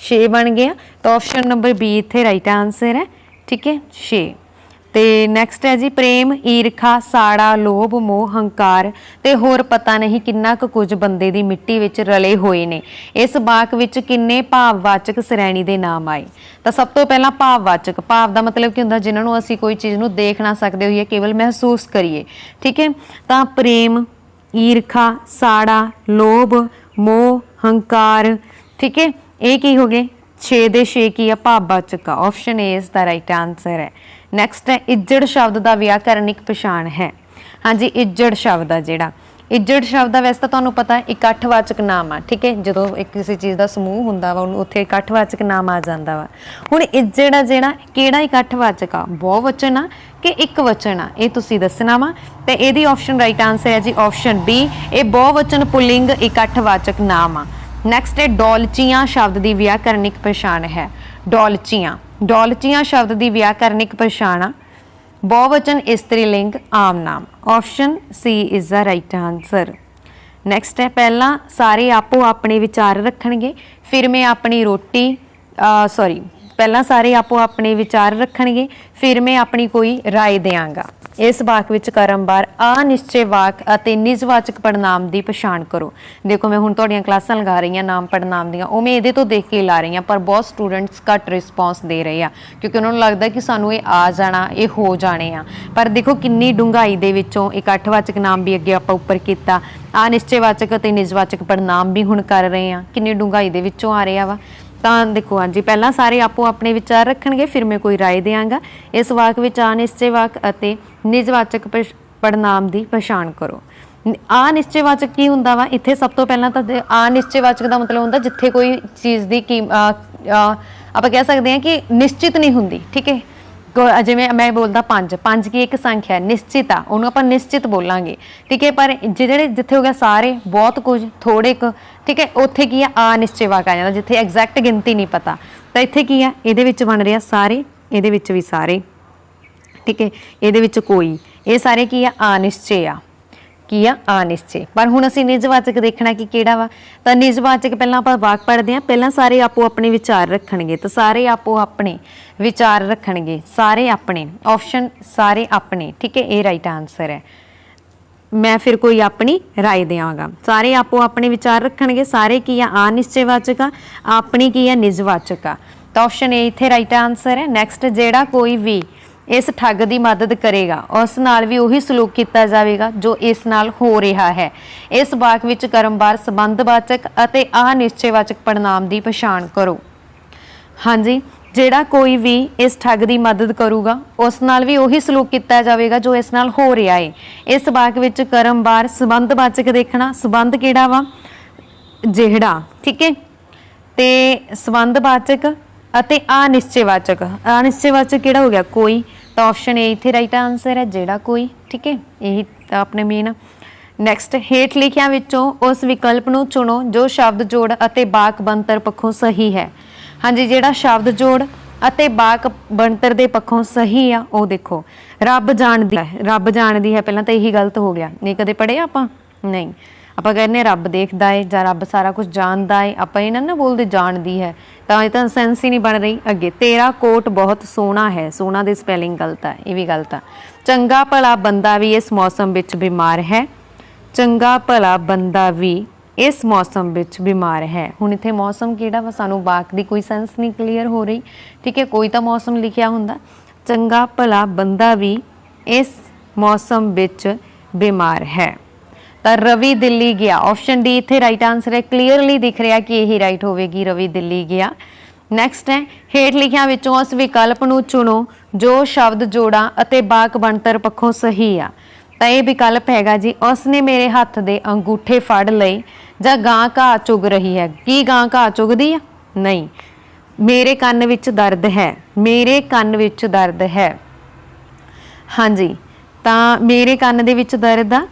6 ਬਣ ਗਿਆ ਤਾਂ ਆਪਸ਼ਨ ਨੰਬਰ ਬੀ ਇੱਥੇ ਰਾਈਟ ਆਨਸਰ ਹੈ। ਠੀਕ ਹੈ? 6 ਤੇ ਨੈਕਸਟ ਹੈ ਜੀ, ਪ੍ਰੇਮ, ਈਰਖਾ, ਸਾੜਾ, ਲੋਭ, ਮੋਹ, ਹੰਕਾਰ ਤੇ ਹੋਰ ਪਤਾ ਨਹੀਂ ਕਿੰਨਾ ਕੁ ਕੁਝ ਬੰਦੇ ਦੀ ਮਿੱਟੀ ਵਿੱਚ ਰਲੇ ਹੋਏ ਨੇ। ਇਸ ਬਾਕ ਵਿੱਚ ਕਿੰਨੇ ਭਾਵਵਾਚਕ ਸ਼੍ਰੇਣੀ ਦੇ ਨਾਮ ਆਏ? ਤਾਂ ਸਭ ਤੋਂ ਪਹਿਲਾਂ ਭਾਵਵਾਚਕ। ਭਾਵ ਦਾ ਮਤਲਬ ਕੀ ਹੁੰਦਾ, ਜਿਨ੍ਹਾਂ ਨੂੰ ਅਸੀਂ ਕੋਈ ਚੀਜ਼ ਨੂੰ ਦੇਖ ਨਾ ਸਕਦੇ ਹੋਈਏ, ਕੇਵਲ ਮਹਿਸੂਸ ਕਰੀਏ। ਠੀਕ ਹੈ? ਤਾਂ ਪ੍ਰੇਮ, ਈਰਖਾ, ਸਾੜਾ, ਲੋਭ, ਮੋਹ, ਹੰਕਾਰ। ਠੀਕ ਹੈ? ਇਹ ਕੀ ਹੋ ਗਏ? 6 ਦੇ 6 ਕੀ ਆ? ਭਾਵ ਵਾਚਕ ਆ ਆਪਸ਼ਨ ਏ ਇਸ ਦਾ ਰਾਈਟ ਆਨਸਰ ਹੈ। ਨੈਕਸਟ ਹੈ, ਇੱਜੜ ਸ਼ਬਦ ਦਾ ਵਿਆਕਰਨਿਕ ਪਛਾਣ ਹੈ। ਹਾਂਜੀ, ਇੱਜੜ ਸ਼ਬਦ ਆ ਜਿਹੜਾ। ਇੱਜੜ ਸ਼ਬਦ ਦਾ ਵੈਸੇ ਤਾਂ ਤੁਹਾਨੂੰ ਪਤਾ ਹੈ, ਇਕੱਠਵਾਚਕ ਨਾਮ ਆ, ਠੀਕ ਹੈ? ਜਦੋਂ ਇੱਕ ਕਿਸੇ ਚੀਜ਼ ਦਾ ਸਮੂਹ ਹੁੰਦਾ ਵਾ, ਉਹਨੂੰ ਉੱਥੇ ਇਕੱਠਵਾਚਕ ਨਾਮ ਆ ਜਾਂਦਾ ਵਾ। ਹੁਣ ਇੱਜੜ ਆ ਜਿਹੜਾ, ਕਿਹੜਾ ਇਕੱਠਵਾਚਕ ਆ? ਬਹੁਵਚਨ ਆ ਕਿ ਇੱਕ ਵਚਨ ਆ? ਇਹ ਤੁਸੀਂ ਦੱਸਣਾ ਵਾ। ਤੇ ਇਹਦੀ ਆਪਸ਼ਨ ਰਾਈਟ ਆਨਸਰ ਹੈ ਜੀ ਆਪਸ਼ਨ ਬੀ ਇਹ ਬਹੁਵਚਨ ਪੁਲਿੰਗ ਇਕੱਠਵਾਚਕ ਨਾਮ ਆ। ਨੈਕਸਟ ਹੈ ਡੋਲਚੀਆਂ ਸ਼ਬਦ ਦੀ ਵਿਆਕਰਨਿਕ ਪਛਾਣ ਹੈ ਡੋਲਚੀਆਂ ਡੋਲਚੀਆਂ ਸ਼ਬਦ ਦੀ ਵਿਆਕਰਨਿਕ ਪਛਾਣ ਆ ਬਹੁਵਚਨ ਇਸਤਰੀ ਲਿੰਗ ਆਮ ਨਾਮ option C is the right answer next ਹੈ ਪਹਿਲਾਂ ਸਾਰੇ ਆਪੋ ਆਪਣੇ ਵਿਚਾਰ ਰੱਖਣਗੇ ਫਿਰ ਮੈਂ ਆਪਣੀ ਰੋਟੀ ਸੌਰੀ ਪਹਿਲਾਂ ਸਾਰੇ ਆਪੋ ਆਪਣੇ ਵਿਚਾਰ ਰੱਖਣਗੇ ਫਿਰ ਮੈਂ ਆਪਣੀ ਕੋਈ رائے ਦਿਆਂਗਾ ਇਸ ਵਾਕ ਵਿੱਚ ਕਰਮਵਾਰ ਅਨਿਸ਼ਚੈ ਵਾਕ ਅਤੇ ਨਿਜਵਾਚਕ ਪੜਨਾਮ ਦੀ ਪਛਾਣ ਕਰੋ। ਦੇਖੋ, ਮੈਂ ਹੁਣ ਤੁਹਾਡੀਆਂ ਕਲਾਸਾਂ ਲਗਾ ਰਹੀ ਹਾਂ, ਨਾਮ ਪੜਨਾਮ ਦੀਆਂ। ਉਹ ਮੈਂ ਇਹਦੇ ਤੋਂ ਦੇਖ ਕੇ ਲਾ ਰਹੀ ਹਾਂ, ਪਰ ਬਹੁਤ ਸਟੂਡੈਂਟਸ ਘੱਟ ਰਿਸਪੌਂਸ ਦੇ ਰਹੇ ਆ, ਕਿਉਂਕਿ ਉਹਨਾਂ ਨੂੰ ਲੱਗਦਾ ਕਿ ਸਾਨੂੰ ਇਹ ਆ ਜਾਣਾ, ਇਹ ਹੋ ਜਾਣੇ ਆ। ਪਰ ਦੇਖੋ, ਕਿੰਨੀ ਡੂੰਘਾਈ ਦੇ ਵਿੱਚੋਂ ਇਕੱਠਵਾਚਕ ਨਾਮ ਵੀ ਅੱਗੇ ਆਪਾਂ ਉੱਪਰ ਕੀਤਾ। ਅਨਿਸ਼ਚੈਵਾਚਕ ਅਤੇ ਨਿਜਵਾਚਕ ਪੜਨਾਮ ਵੀ ਹੁਣ ਕਰ ਰਹੇ ਆ। ਕਿੰਨੀ ਡੂੰਘਾਈ ਦੇ ਵਿੱਚੋਂ ਆ ਰਿਹਾ ਵਾ। ਤਾਂ ਦੇਖੋ ਹਾਂਜੀ ਪਹਿਲਾਂ ਸਾਰੇ ਆਪੋ ਆਪਣੇ ਵਿਚਾਰ ਰੱਖਣਗੇ ਫਿਰ ਮੈਂ ਕੋਈ رائے ਦੇਵਾਂਗਾ ਇਸ ਵਾਕ ਵਿੱਚ ਅਨਿਸ਼ਚੈ ਵਾਕ ਅਤੇ ਨਿਜਵਾਚਕ ਪਛ- ਪੜਨਾਮ ਦੀ ਪਛਾਣ ਕਰੋ ਅਨਿਸ਼ਚੈਵਾਚਕ ਕੀ ਹੁੰਦਾ ਵਾ ਇੱਥੇ ਸਭ ਤੋਂ ਪਹਿਲਾਂ ਤਾਂ ਦੇ- ਅਨਿਸ਼ਚੈਵਾਚਕ ਦਾ ਮਤਲਬ ਹੁੰਦਾ ਜਿੱਥੇ ਕੋਈ ਚੀਜ਼ ਦੀ ਕੀ ਅ, ਅ, ਆਪਾਂ ਕਹਿ ਸਕਦੇ ਹਾਂ ਕਿ ਨਿਸ਼ਚਿਤ ਨਹੀਂ ਹੁੰਦੀ ਠੀਕ ਹੈ ਕੋ- ਜਿਵੇਂ ਮੈਂ ਬੋਲਦਾ 5 5 ਕੀ ਇੱਕ ਸੰਖਿਆ ਨਿਸ਼ਚਿਤ ਆ। ਉਹਨੂੰ ਆਪਾਂ ਨਿਸ਼ਚਿਤ ਬੋਲਾਂਗੇ। ਠੀਕ ਹੈ? ਪਰ ਜਿਹੜੇ ਜਿੱਥੇ ਹੋ ਗਿਆ ਸਾਰੇ, ਬਹੁਤ ਕੁਝ ਥੋੜੇ ਕੁ, ਠੀਕ ਹੈ? ਉੱਥੇ ਕੀ ਆ? ਅਨਿਸ਼ਚੈ ਵਾਕ ਆ ਜਾਂਦਾ, ਜਿੱਥੇ ਐਗਜ਼ੈਕਟ ਗਿਣਤੀ ਨਹੀਂ ਪਤਾ। ਤਾਂ ਇੱਥੇ ਕੀ ਆ? ਇਹਦੇ ਵਿੱਚ ਬਣ ਰਿਹਾ ਸਾਰੇ, ਇਹਦੇ ਵਿੱਚ ਵੀ ਸਾਰੇ। ਠੀਕ ਹੈ? ਇਹਦੇ ਵਿੱਚ ਕੋਈ। ਇਹ ਸਾਰੇ ਕੀ ਆ? ਅਨਿਸ਼ਚੈ ਆ। ਕੀ ਆ? ਅਨਿਸ਼ਚੈ ਪਰ ਹੁਣ ਅਸੀਂ ਨਿਜਵਾਚਕ ਦੇਖਣਾ ਕਿ ਕਿਹੜਾ ਵਾ? ਤਾਂ ਨਿਜਵਾਚਕ ਪਹਿਲਾਂ ਆਪਾਂ ਵਾਕ ਪੜ੍ਹਦੇ ਹਾਂ। ਪਹਿਲਾਂ ਸਾਰੇ ਆਪੋ ਆਪਣੇ ਵਿਚਾਰ ਰੱਖਣਗੇ। ਤਾਂ ਸਾਰੇ ਆਪੋ ਆਪਣੇ ਵਿਚਾਰ ਰੱਖਣਗੇ ਸਾਰੇ ਆਪਣੇ ਆਪਸ਼ਨ ਸਾਰੇ ਆਪਣੇ ਠੀਕ ਹੈ ਇਹ ਰਾਈਟ ਆਨਸਰ ਹੈ ਮੈਂ ਫਿਰ ਕੋਈ ਆਪਣੀ رائے ਦੇਵਾਂਗਾ ਸਾਰੇ ਆਪੋ ਆਪਣੇ ਵਿਚਾਰ ਰੱਖਣਗੇ ਸਾਰੇ ਕੀ ਆ ਅਨਿਸ਼ਚੈਵਾਚਕ ਆ ਆਪਣੀ ਕੀ ਆ ਨਿਜਵਾਚਕ ਆ ਤਾਂ ਆਪਸ਼ਨ ਏ ਇੱਥੇ ਰਾਈਟ ਆਨਸਰ ਹੈ ਨੈਕਸਟ ਜਿਹੜਾ ਕੋਈ ਵੀ ਇਸ ਠੱਗ ਦੀ ਮਦਦ ਕਰੇਗਾ ਉਸ ਨਾਲ ਵੀ ਉਹੀ ਸਲੂਕ ਕੀਤਾ ਜਾਵੇਗਾ ਜੋ ਇਸ ਨਾਲ ਹੋ ਰਿਹਾ ਹੈ ਇਸ ਵਾਕ ਵਿੱਚ ਕਰਮਵਾਰ ਸੰਬੰਧਵਾਚਕ ਅਤੇ ਅਨਿਸ਼ਚੈਵਾਚਕ ਪੜਨਾਮ ਦੀ ਪਛਾਣ ਕਰੋ ਹਾਂਜੀ ਜਿਹੜਾ ਕੋਈ ਵੀ ਇਸ ਠੱਗ ਦੀ ਮਦਦ ਕਰੂਗਾ, ਉਸ ਨਾਲ ਵੀ ਉਹੀ ਸਲੂਕ ਕੀਤਾ ਜਾਵੇਗਾ ਜੋ ਇਸ ਨਾਲ ਹੋ ਰਿਹਾ ਏ। ਇਸ ਵਾਕ ਵਿੱਚ ਕਰਮਵਾਰ ਸੰਬੰਧਵਾਚਕ ਦੇਖਣਾ, ਸੰਬੰਧ ਕਿਹੜਾ ਵਾ? ਜਿਹੜਾ, ਠੀਕ ਹੈ ਤੇ ਸੰਬੰਧਵਾਚਕ ਅਤੇ ਅਨਿਸ਼ਚੈਵਾਚਕ ਅਨਿਸ਼ਚੈਵਾਚਕ ਕਿਹੜਾ ਹੋ ਗਿਆ? ਕੋਈ। ਤਾਂ ਆਪਸ਼ਨ ਏ ਇੱਥੇ ਰਾਈਟ ਆਨਸਰ ਹੈ, ਜਿਹੜਾ ਕੋਈ, ਠੀਕ ਹੈ ਇਹੀ ਤਾਂ ਆਪਣੇ ਮੇਨ ਨੈਕਸਟ ਹੇਠ ਲਿਖਿਆਂ ਵਿੱਚੋਂ ਉਸ ਵਿਕਲਪ ਨੂੰ ਚੁਣੋ ਜੋ ਸ਼ਬਦ ਜੋੜ ਅਤੇ ਬਾਕ ਬੰਤਰ ਪੱਖੋਂ ਸਹੀ ਹੈ। ਹਾਂਜੀ, ਜਿਹੜਾ ਸ਼ਬਦ ਜੋੜ ਅਤੇ ਬਾਕ ਬਣਤਰ ਦੇ ਪੱਖੋਂ ਸਹੀ ਆ, ਉਹ ਦੇਖੋ। ਰੱਬ ਜਾਣਦੀ ਹੈ, ਰੱਬ ਜਾਣਦੀ ਹੈ, ਪਹਿਲਾਂ ਤਾਂ ਇਹੀ ਗਲਤ ਹੋ ਗਿਆ। ਨਹੀਂ, ਕਦੇ ਪੜਿਆ ਆਪਾਂ? ਨਹੀਂ। ਆਪਾਂ ਕਹਿੰਦੇ ਰੱਬ ਦੇਖਦਾ ਹੈ ਜਾਂ ਰੱਬ ਸਾਰਾ ਕੁਝ ਜਾਣਦਾ ਹੈ ਆਪਾਂ ਇਹਨਾਂ ਨਾ ਬੋਲਦੇ, ਜਾਣਦੀ ਹੈ। ਤਾਂ ਇਹ ਤਾਂ ਸੈਂਸ ਹੀ ਨਹੀਂ ਬਣ ਰਹੀ ਅੱਗੇ। ਤੇਰਾ ਕੋਟ ਬਹੁਤ ਸੋਹਣਾ ਹੈ। ਸੋਹਣਾ ਦੀ ਸਪੈਲਿੰਗ ਗਲਤ ਹੈ ਇਹ ਵੀ ਗਲਤ ਆ। ਚੰਗਾ ਭਲਾ ਬੰਦਾ ਵੀ ਇਸ ਮੌਸਮ ਵਿੱਚ ਬਿਮਾਰ ਹੈ। ਚੰਗਾ ਭਲਾ ਬੰਦਾ ਵੀ ਇਸ ਮੌਸਮ ਵਿੱਚ ਬਿਮਾਰ ਹੈ। ਹੁਣ ਇੱਥੇ ਮੌਸਮ ਕਿਹੜਾ ਵਾ? ਸਾਨੂੰ ਬਾਕ ਦੀ ਕੋਈ ਸੈਂਸ ਨਹੀਂ ਕਲੀਅਰ ਹੋ ਰਹੀ। ਠੀਕ ਹੈ, ਕੋਈ ਤਾਂ ਮੌਸਮ ਲਿਖਿਆ ਹੁੰਦਾ। ਚੰਗਾ ਭਲਾ ਬੰਦਾ ਵੀ ਇਸ ਮੌਸਮ ਵਿੱਚ ਬਿਮਾਰ ਹੈ। ਤਾਂ ਰਵੀ ਦਿੱਲੀ ਗਿਆ। ਆਪਸ਼ਨ ਡੀ ਇੱਥੇ ਰਾਈਟ ਆਨਸਰ ਹੈ। ਕਲੀਅਰਲੀ ਦਿਖ ਰਿਹਾ ਕਿ ਇਹੀ ਰਾਈਟ ਹੋਵੇਗੀ। ਰਵੀ ਦਿੱਲੀ ਗਿਆ। ਨੈਕਸਟ ਹੈ, ਹੇਠ ਲਿਖਿਆਂ ਵਿੱਚੋਂ ਉਸ ਵਿਕਲਪ ਨੂੰ ਚੁਣੋ, ਜੋ ਸ਼ਬਦ ਜੋੜਾਂ ਅਤੇ ਬਾਕ ਬਣਤਰ ਪੱਖੋਂ ਸਹੀ ਆ। ਤਾਂ ਇਹ ਵਿਕਲਪ ਹੈਗਾ ਜੀ ਉਸ ਨੇ ਮੇਰੇ ਹੱਥ ਦੇ ਅੰਗੂਠੇ ਫੜ ਲਏ। ਜਾਂ ਗਾਂ ਘਾਹ ਚੁਗ ਰਹੀ ਹੈ? ਕੀ ਗਾਂ ਘਾਹ ਚੁਗਦੀ ਆ? ਨਹੀਂ। ਮੇਰੇ ਕੰਨ ਵਿੱਚ ਦਰਦ ਹੈ। ਮੇਰੇ ਕੰਨ ਵਿੱਚ ਦਰਦ ਹੈ। ਹਾਂਜੀ। ਤਾਂ ਮੇਰੇ ਕੰਨ ਦੇ ਵਿੱਚ ਦਰਦ ਆ?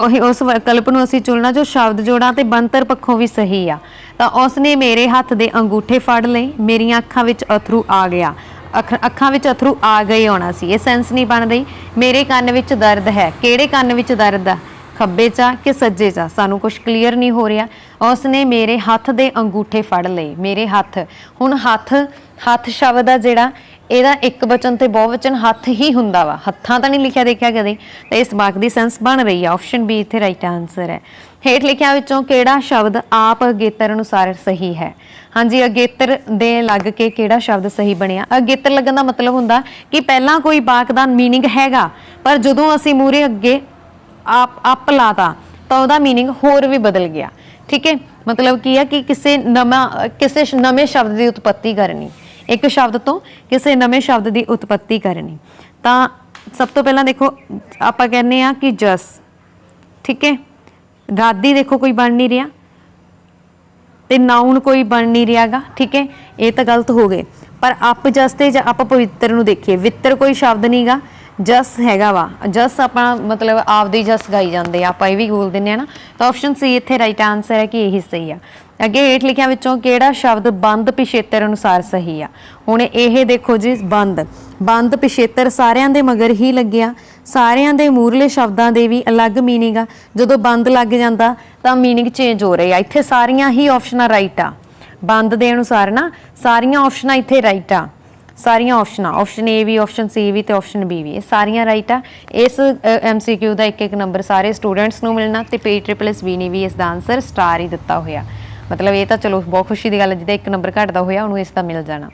ਉਹੀ ਉਸ ਵਿਕਲਪ ਨੂੰ ਅਸੀਂ ਚੁਣਨਾ ਜੋ ਸ਼ਬਦ ਜੋੜਾਂ ਤੇ ਬੰਤਰ ਪੱਖੋਂ ਵੀ ਸਹੀ ਆ। ਤਾਂ ਉਸ ਨੇ ਮੇਰੇ ਹੱਥ ਦੇ ਅੰਗੂਠੇ ਫੜ ਲਏ। ਮੇਰੀਆਂ ਅੱਖਾਂ ਵਿੱਚ ਅਥਰੂ ਆ ਗਿਆ। ਅੱਖ- ਅੱਖਾਂ ਵਿੱਚ ਅਥਰੂ ਆ ਗਏ ਹੋਣਾ ਸੀ। ਇਹ ਸੈਂਸ ਨਹੀਂ ਬਣ ਰਹੀ ਮੇਰੇ ਕੰਨ ਵਿੱਚ ਦਰਦ ਹੈ। ਕਿਹੜੇ ਕੰਨ ਵਿੱਚ ਦਰਦ ਆ? ਖੱਬੇ ਚਾ ਕਿ ਸੱਜੇ ਚਾ ਸਾਨੂੰ ਕੁਝ ਕਲੀਅਰ ਨਹੀਂ ਹੋ ਰਿਹਾ। ਉਸ ਨੇ ਮੇਰੇ ਹੱਥ ਦੇ ਅੰਗੂਠੇ ਫੜ ਲਏ। ਮੇਰੇ ਹੱਥ। ਹੁਣ ਹੱਥ ਹੱਥ ਸ਼ਬਦ ਆ ਜਿਹੜਾ, ਇਹਦਾ ਇੱਕ ਵਚਨ ਤੇ ਬਹੁਵਚਨ ਹੱਥ ਹੀ ਹੁੰਦਾ ਵਾ। ਹੱਥਾਂ ਤਾਂ ਨਹੀਂ ਲਿਖਿਆ ਦੇਖਿਆ ਕਦੇ। ਤਾਂ ਇਸ ਵਾਕ ਦੀ ਸੈਂਸ ਬਣ ਰਹੀ ਆ। ਆਪਸ਼ਨ ਬੀ ਇੱਥੇ ਰਾਈਟ ਆਨਸਰ ਹੈ। ਹੇਠ ਲਿਖਿਆ ਵਿੱਚੋਂ ਕਿਹੜਾ ਸ਼ਬਦ ਆਪ ਅਗੇਤਰ ਅਨੁਸਾਰ ਸਹੀ ਹੈ? ਹਾਂਜੀ, ਅਗੇਤਰ ਦੇ ਲੱਗ ਕੇ ਕਿਹੜਾ ਸ਼ਬਦ ਸਹੀ ਬਣਿਆ? ਅਗੇਤਰ ਲੱਗਣ ਦਾ ਮਤਲਬ ਹੁੰਦਾ ਕਿ ਪਹਿਲਾਂ ਕੋਈ ਵਾਕ ਦਾ ਮੀਨਿੰਗ ਹੈਗਾ, ਪਰ ਜਦੋਂ ਅਸੀਂ ਮੂਰੇ ਅੱਗੇ ਆਪ ਅਪ ਲਾਤਾ, ਤਾਂ ਉਹਦਾ ਮੀਨਿੰਗ ਹੋਰ ਵੀ ਬਦਲ ਗਿਆ। ਠੀਕ ਹੈ? ਮਤਲਬ ਕੀ ਹੈ ਕਿ ਕਿਸੇ ਨਵਾਂ, ਕਿਸੇ ਸ਼- ਨਵੇਂ ਸ਼ਬਦ ਦੀ ਉਤਪਤੀ ਕਰਨੀ। ਇੱਕ ਸ਼ਬਦ ਤੋਂ ਕਿਸੇ ਨਵੇਂ ਸ਼ਬਦ ਦੀ ਉਤਪਤੀ ਕਰਨੀ। ਤਾਂ ਸਭ ਤੋਂ ਪਹਿਲਾਂ ਦੇਖੋ, ਆਪਾਂ ਕਹਿੰਦੇ ਆ ਕਿ ਜਸ। ਠੀਕ ਹੈ? ਰਾਦੀ ਦੇਖੋ ਕੋਈ ਬਣ ਨਹੀਂ ਰਿਹਾ। ਤੇ ਨਾਉਨ ਕੋਈ ਬਣ ਨਹੀਂ ਰਿਹਾਗਾ। ਠੀਕ ਹੈ? ਇਹ ਤਾਂ ਗਲਤ ਹੋ ਗਏ। ਪਰ ਅਪ ਜਸ ਤੇ ਜਾਂ ਆਪਾਂ ਪਵਿੱਤਰ ਨੂੰ ਦੇਖੀਏ। ਵਿੱਤਰ ਕੋਈ ਸ਼ਬਦ ਨਹੀਂਗਾ ਜਸ ਹੈਗਾ ਵਾ। ਜਸ ਆਪਣਾ ਮਤਲਬ ਆਪਦੀ ਜਸ ਗਾਈ ਜਾਂਦੇ ਆ, ਆਪਾਂ ਇਹ ਵੀ ਬੋਲ ਦਿੰਦੇ ਆ ਨਾ। ਤਾਂ ਆਪਸ਼ਨ ਸੀ ਇੱਥੇ ਰਾਈਟ ਆਨਸਰ ਹੈ ਕਿ ਇਹੀ ਸਹੀ ਆ। ਅੱਗੇ ਹੇਠ ਲਿਖਿਆ ਵਿੱਚੋਂ ਕਿਹੜਾ ਸ਼ਬਦ ਬੰਦ ਪਿਛੇਤਰ ਅਨੁਸਾਰ ਸਹੀ ਆ? ਹੁਣ ਇਹ ਦੇਖੋ ਜੀ, ਬੰਦ। ਬੰਦ ਪਿਛੇਤਰ ਸਾਰਿਆਂ ਦੇ ਮਗਰ ਹੀ ਲੱਗਿਆ। ਸਾਰਿਆਂ ਦੇ ਮੂਰਲੇ ਸ਼ਬਦਾਂ ਦੇ ਵੀ ਅਲੱਗ ਮੀਨਿੰਗ ਆ। ਜਦੋਂ ਬੰਦ ਲੱਗ ਜਾਂਦਾ, ਤਾਂ ਮੀਨਿੰਗ ਚੇਂਜ ਹੋ ਰਹੀ ਆ। ਇੱਥੇ ਸਾਰੀਆਂ ਹੀ ਆਪਸ਼ਨਾਂ ਰਾਈਟ ਆ। ਬੰਦ ਦੇ ਅਨੁਸਾਰ ਨਾ, ਸਾਰੀਆਂ ਆਪਸ਼ਨਾਂ ਇੱਥੇ ਰਾਈਟ ਆ। ਸਾਰੀਆਂ ਆਪਸ਼ਨਾਂ ਆਪਸ਼ਨ A ਵੀ ਆਪਸ਼ਨ C ਵੀ ਤੇ ਆਪਸ਼ਨ B ਵੀ। ਇਹ ਸਾਰੀਆਂ ਰਾਈਟ ਆ। ਇਸ MCQ ਦਾ ਇੱਕ ਇੱਕ ਨੰਬਰ ਸਾਰੇ ਸਟੂਡੈਂਟਸ ਨੂੰ ਮਿਲਣਾ ਤੇ PEESB ਨੇ ਵੀ ਇਸ ਦਾ ਆਨਸਰ ਸਟਾਰ ਹੀ ਦਿੱਤਾ ਹੋਇਆ। ਮਤਲਬ ਇਹ ਤਾਂ ਚਲੋ ਬਹੁਤ ਖੁਸ਼ੀ ਦੀ ਗੱਲ ਹੈ, ਜਿਹਦਾ ਇੱਕ ਨੰਬਰ ਘਟਦਾ ਹੋਇਆ ਉਹਨੂੰ ਇਸ ਦਾ ਮਿਲ ਜਾਣਾ।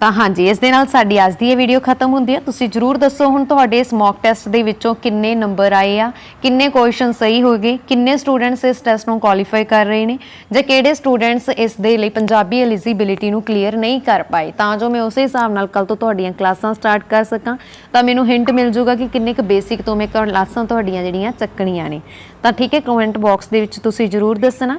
ਤਾਂ ਹਾਂਜੀ, ਇਸ ਦੇ ਨਾਲ ਸਾਡੀ ਅੱਜ ਦੀ ਇਹ ਵੀਡੀਓ ਖਤਮ ਹੁੰਦੀ ਹੈ ਤੁਸੀਂ ਜਰੂਰ ਦੱਸੋ ਹੁਣ ਤੁਹਾਡੇ ਇਸ ਮੌਕ ਟੈਸਟ ਦੇ ਵਿੱਚੋਂ ਕਿੰਨੇ ਨੰਬਰ ਆਏ ਆ, ਕਿੰਨੇ ਕੁਐਸਚਨ ਸਹੀ ਹੋ ਗਏ, ਕਿੰਨੇ ਸਟੂਡੈਂਟਸ ਇਸ ਟੈਸਟ ਨੂੰ ਕੁਆਲੀਫਾਈ ਕਰ ਰਹੇ ਨੇ, ਜਾਂ ਕਿਹੜੇ ਸਟੂਡੈਂਟਸ ਇਸ ਦੇ ਲਈ ਪੰਜਾਬੀ ਐਲੀਜੀਬਿਲਿਟੀ ਨੂੰ ਕਲੀਅਰ ਨਹੀਂ ਕਰ ਪਾਏ। ਤਾਂ ਜੋ ਮੈਂ ਉਸੇ ਹਿਸਾਬ ਨਾਲ ਕੱਲ ਤੋਂ ਤੁਹਾਡੀਆਂ ਕਲਾਸਾਂ ਸਟਾਰਟ ਕਰ ਸਕਾਂ, ਤਾਂ ਮੈਨੂੰ ਹਿੰਟ ਮਿਲ ਜਾਊਗਾ ਕਿ ਕਿੰਨੇ ਕੁ ਬੇਸਿਕ ਤੋਂ ਮੈਂ ਕਲਾਸਾਂ ਤੁਹਾਡੀਆਂ ਜਿਹੜੀਆਂ ਚੱਕਣੀਆਂ ਨੇ। ਤਾਂ ਠੀਕ ਹੈ ਕਮੈਂਟ ਬਾਕਸ ਦੇ ਵਿੱਚ ਤੁਸੀਂ ਜਰੂਰ ਦੱਸਣਾ।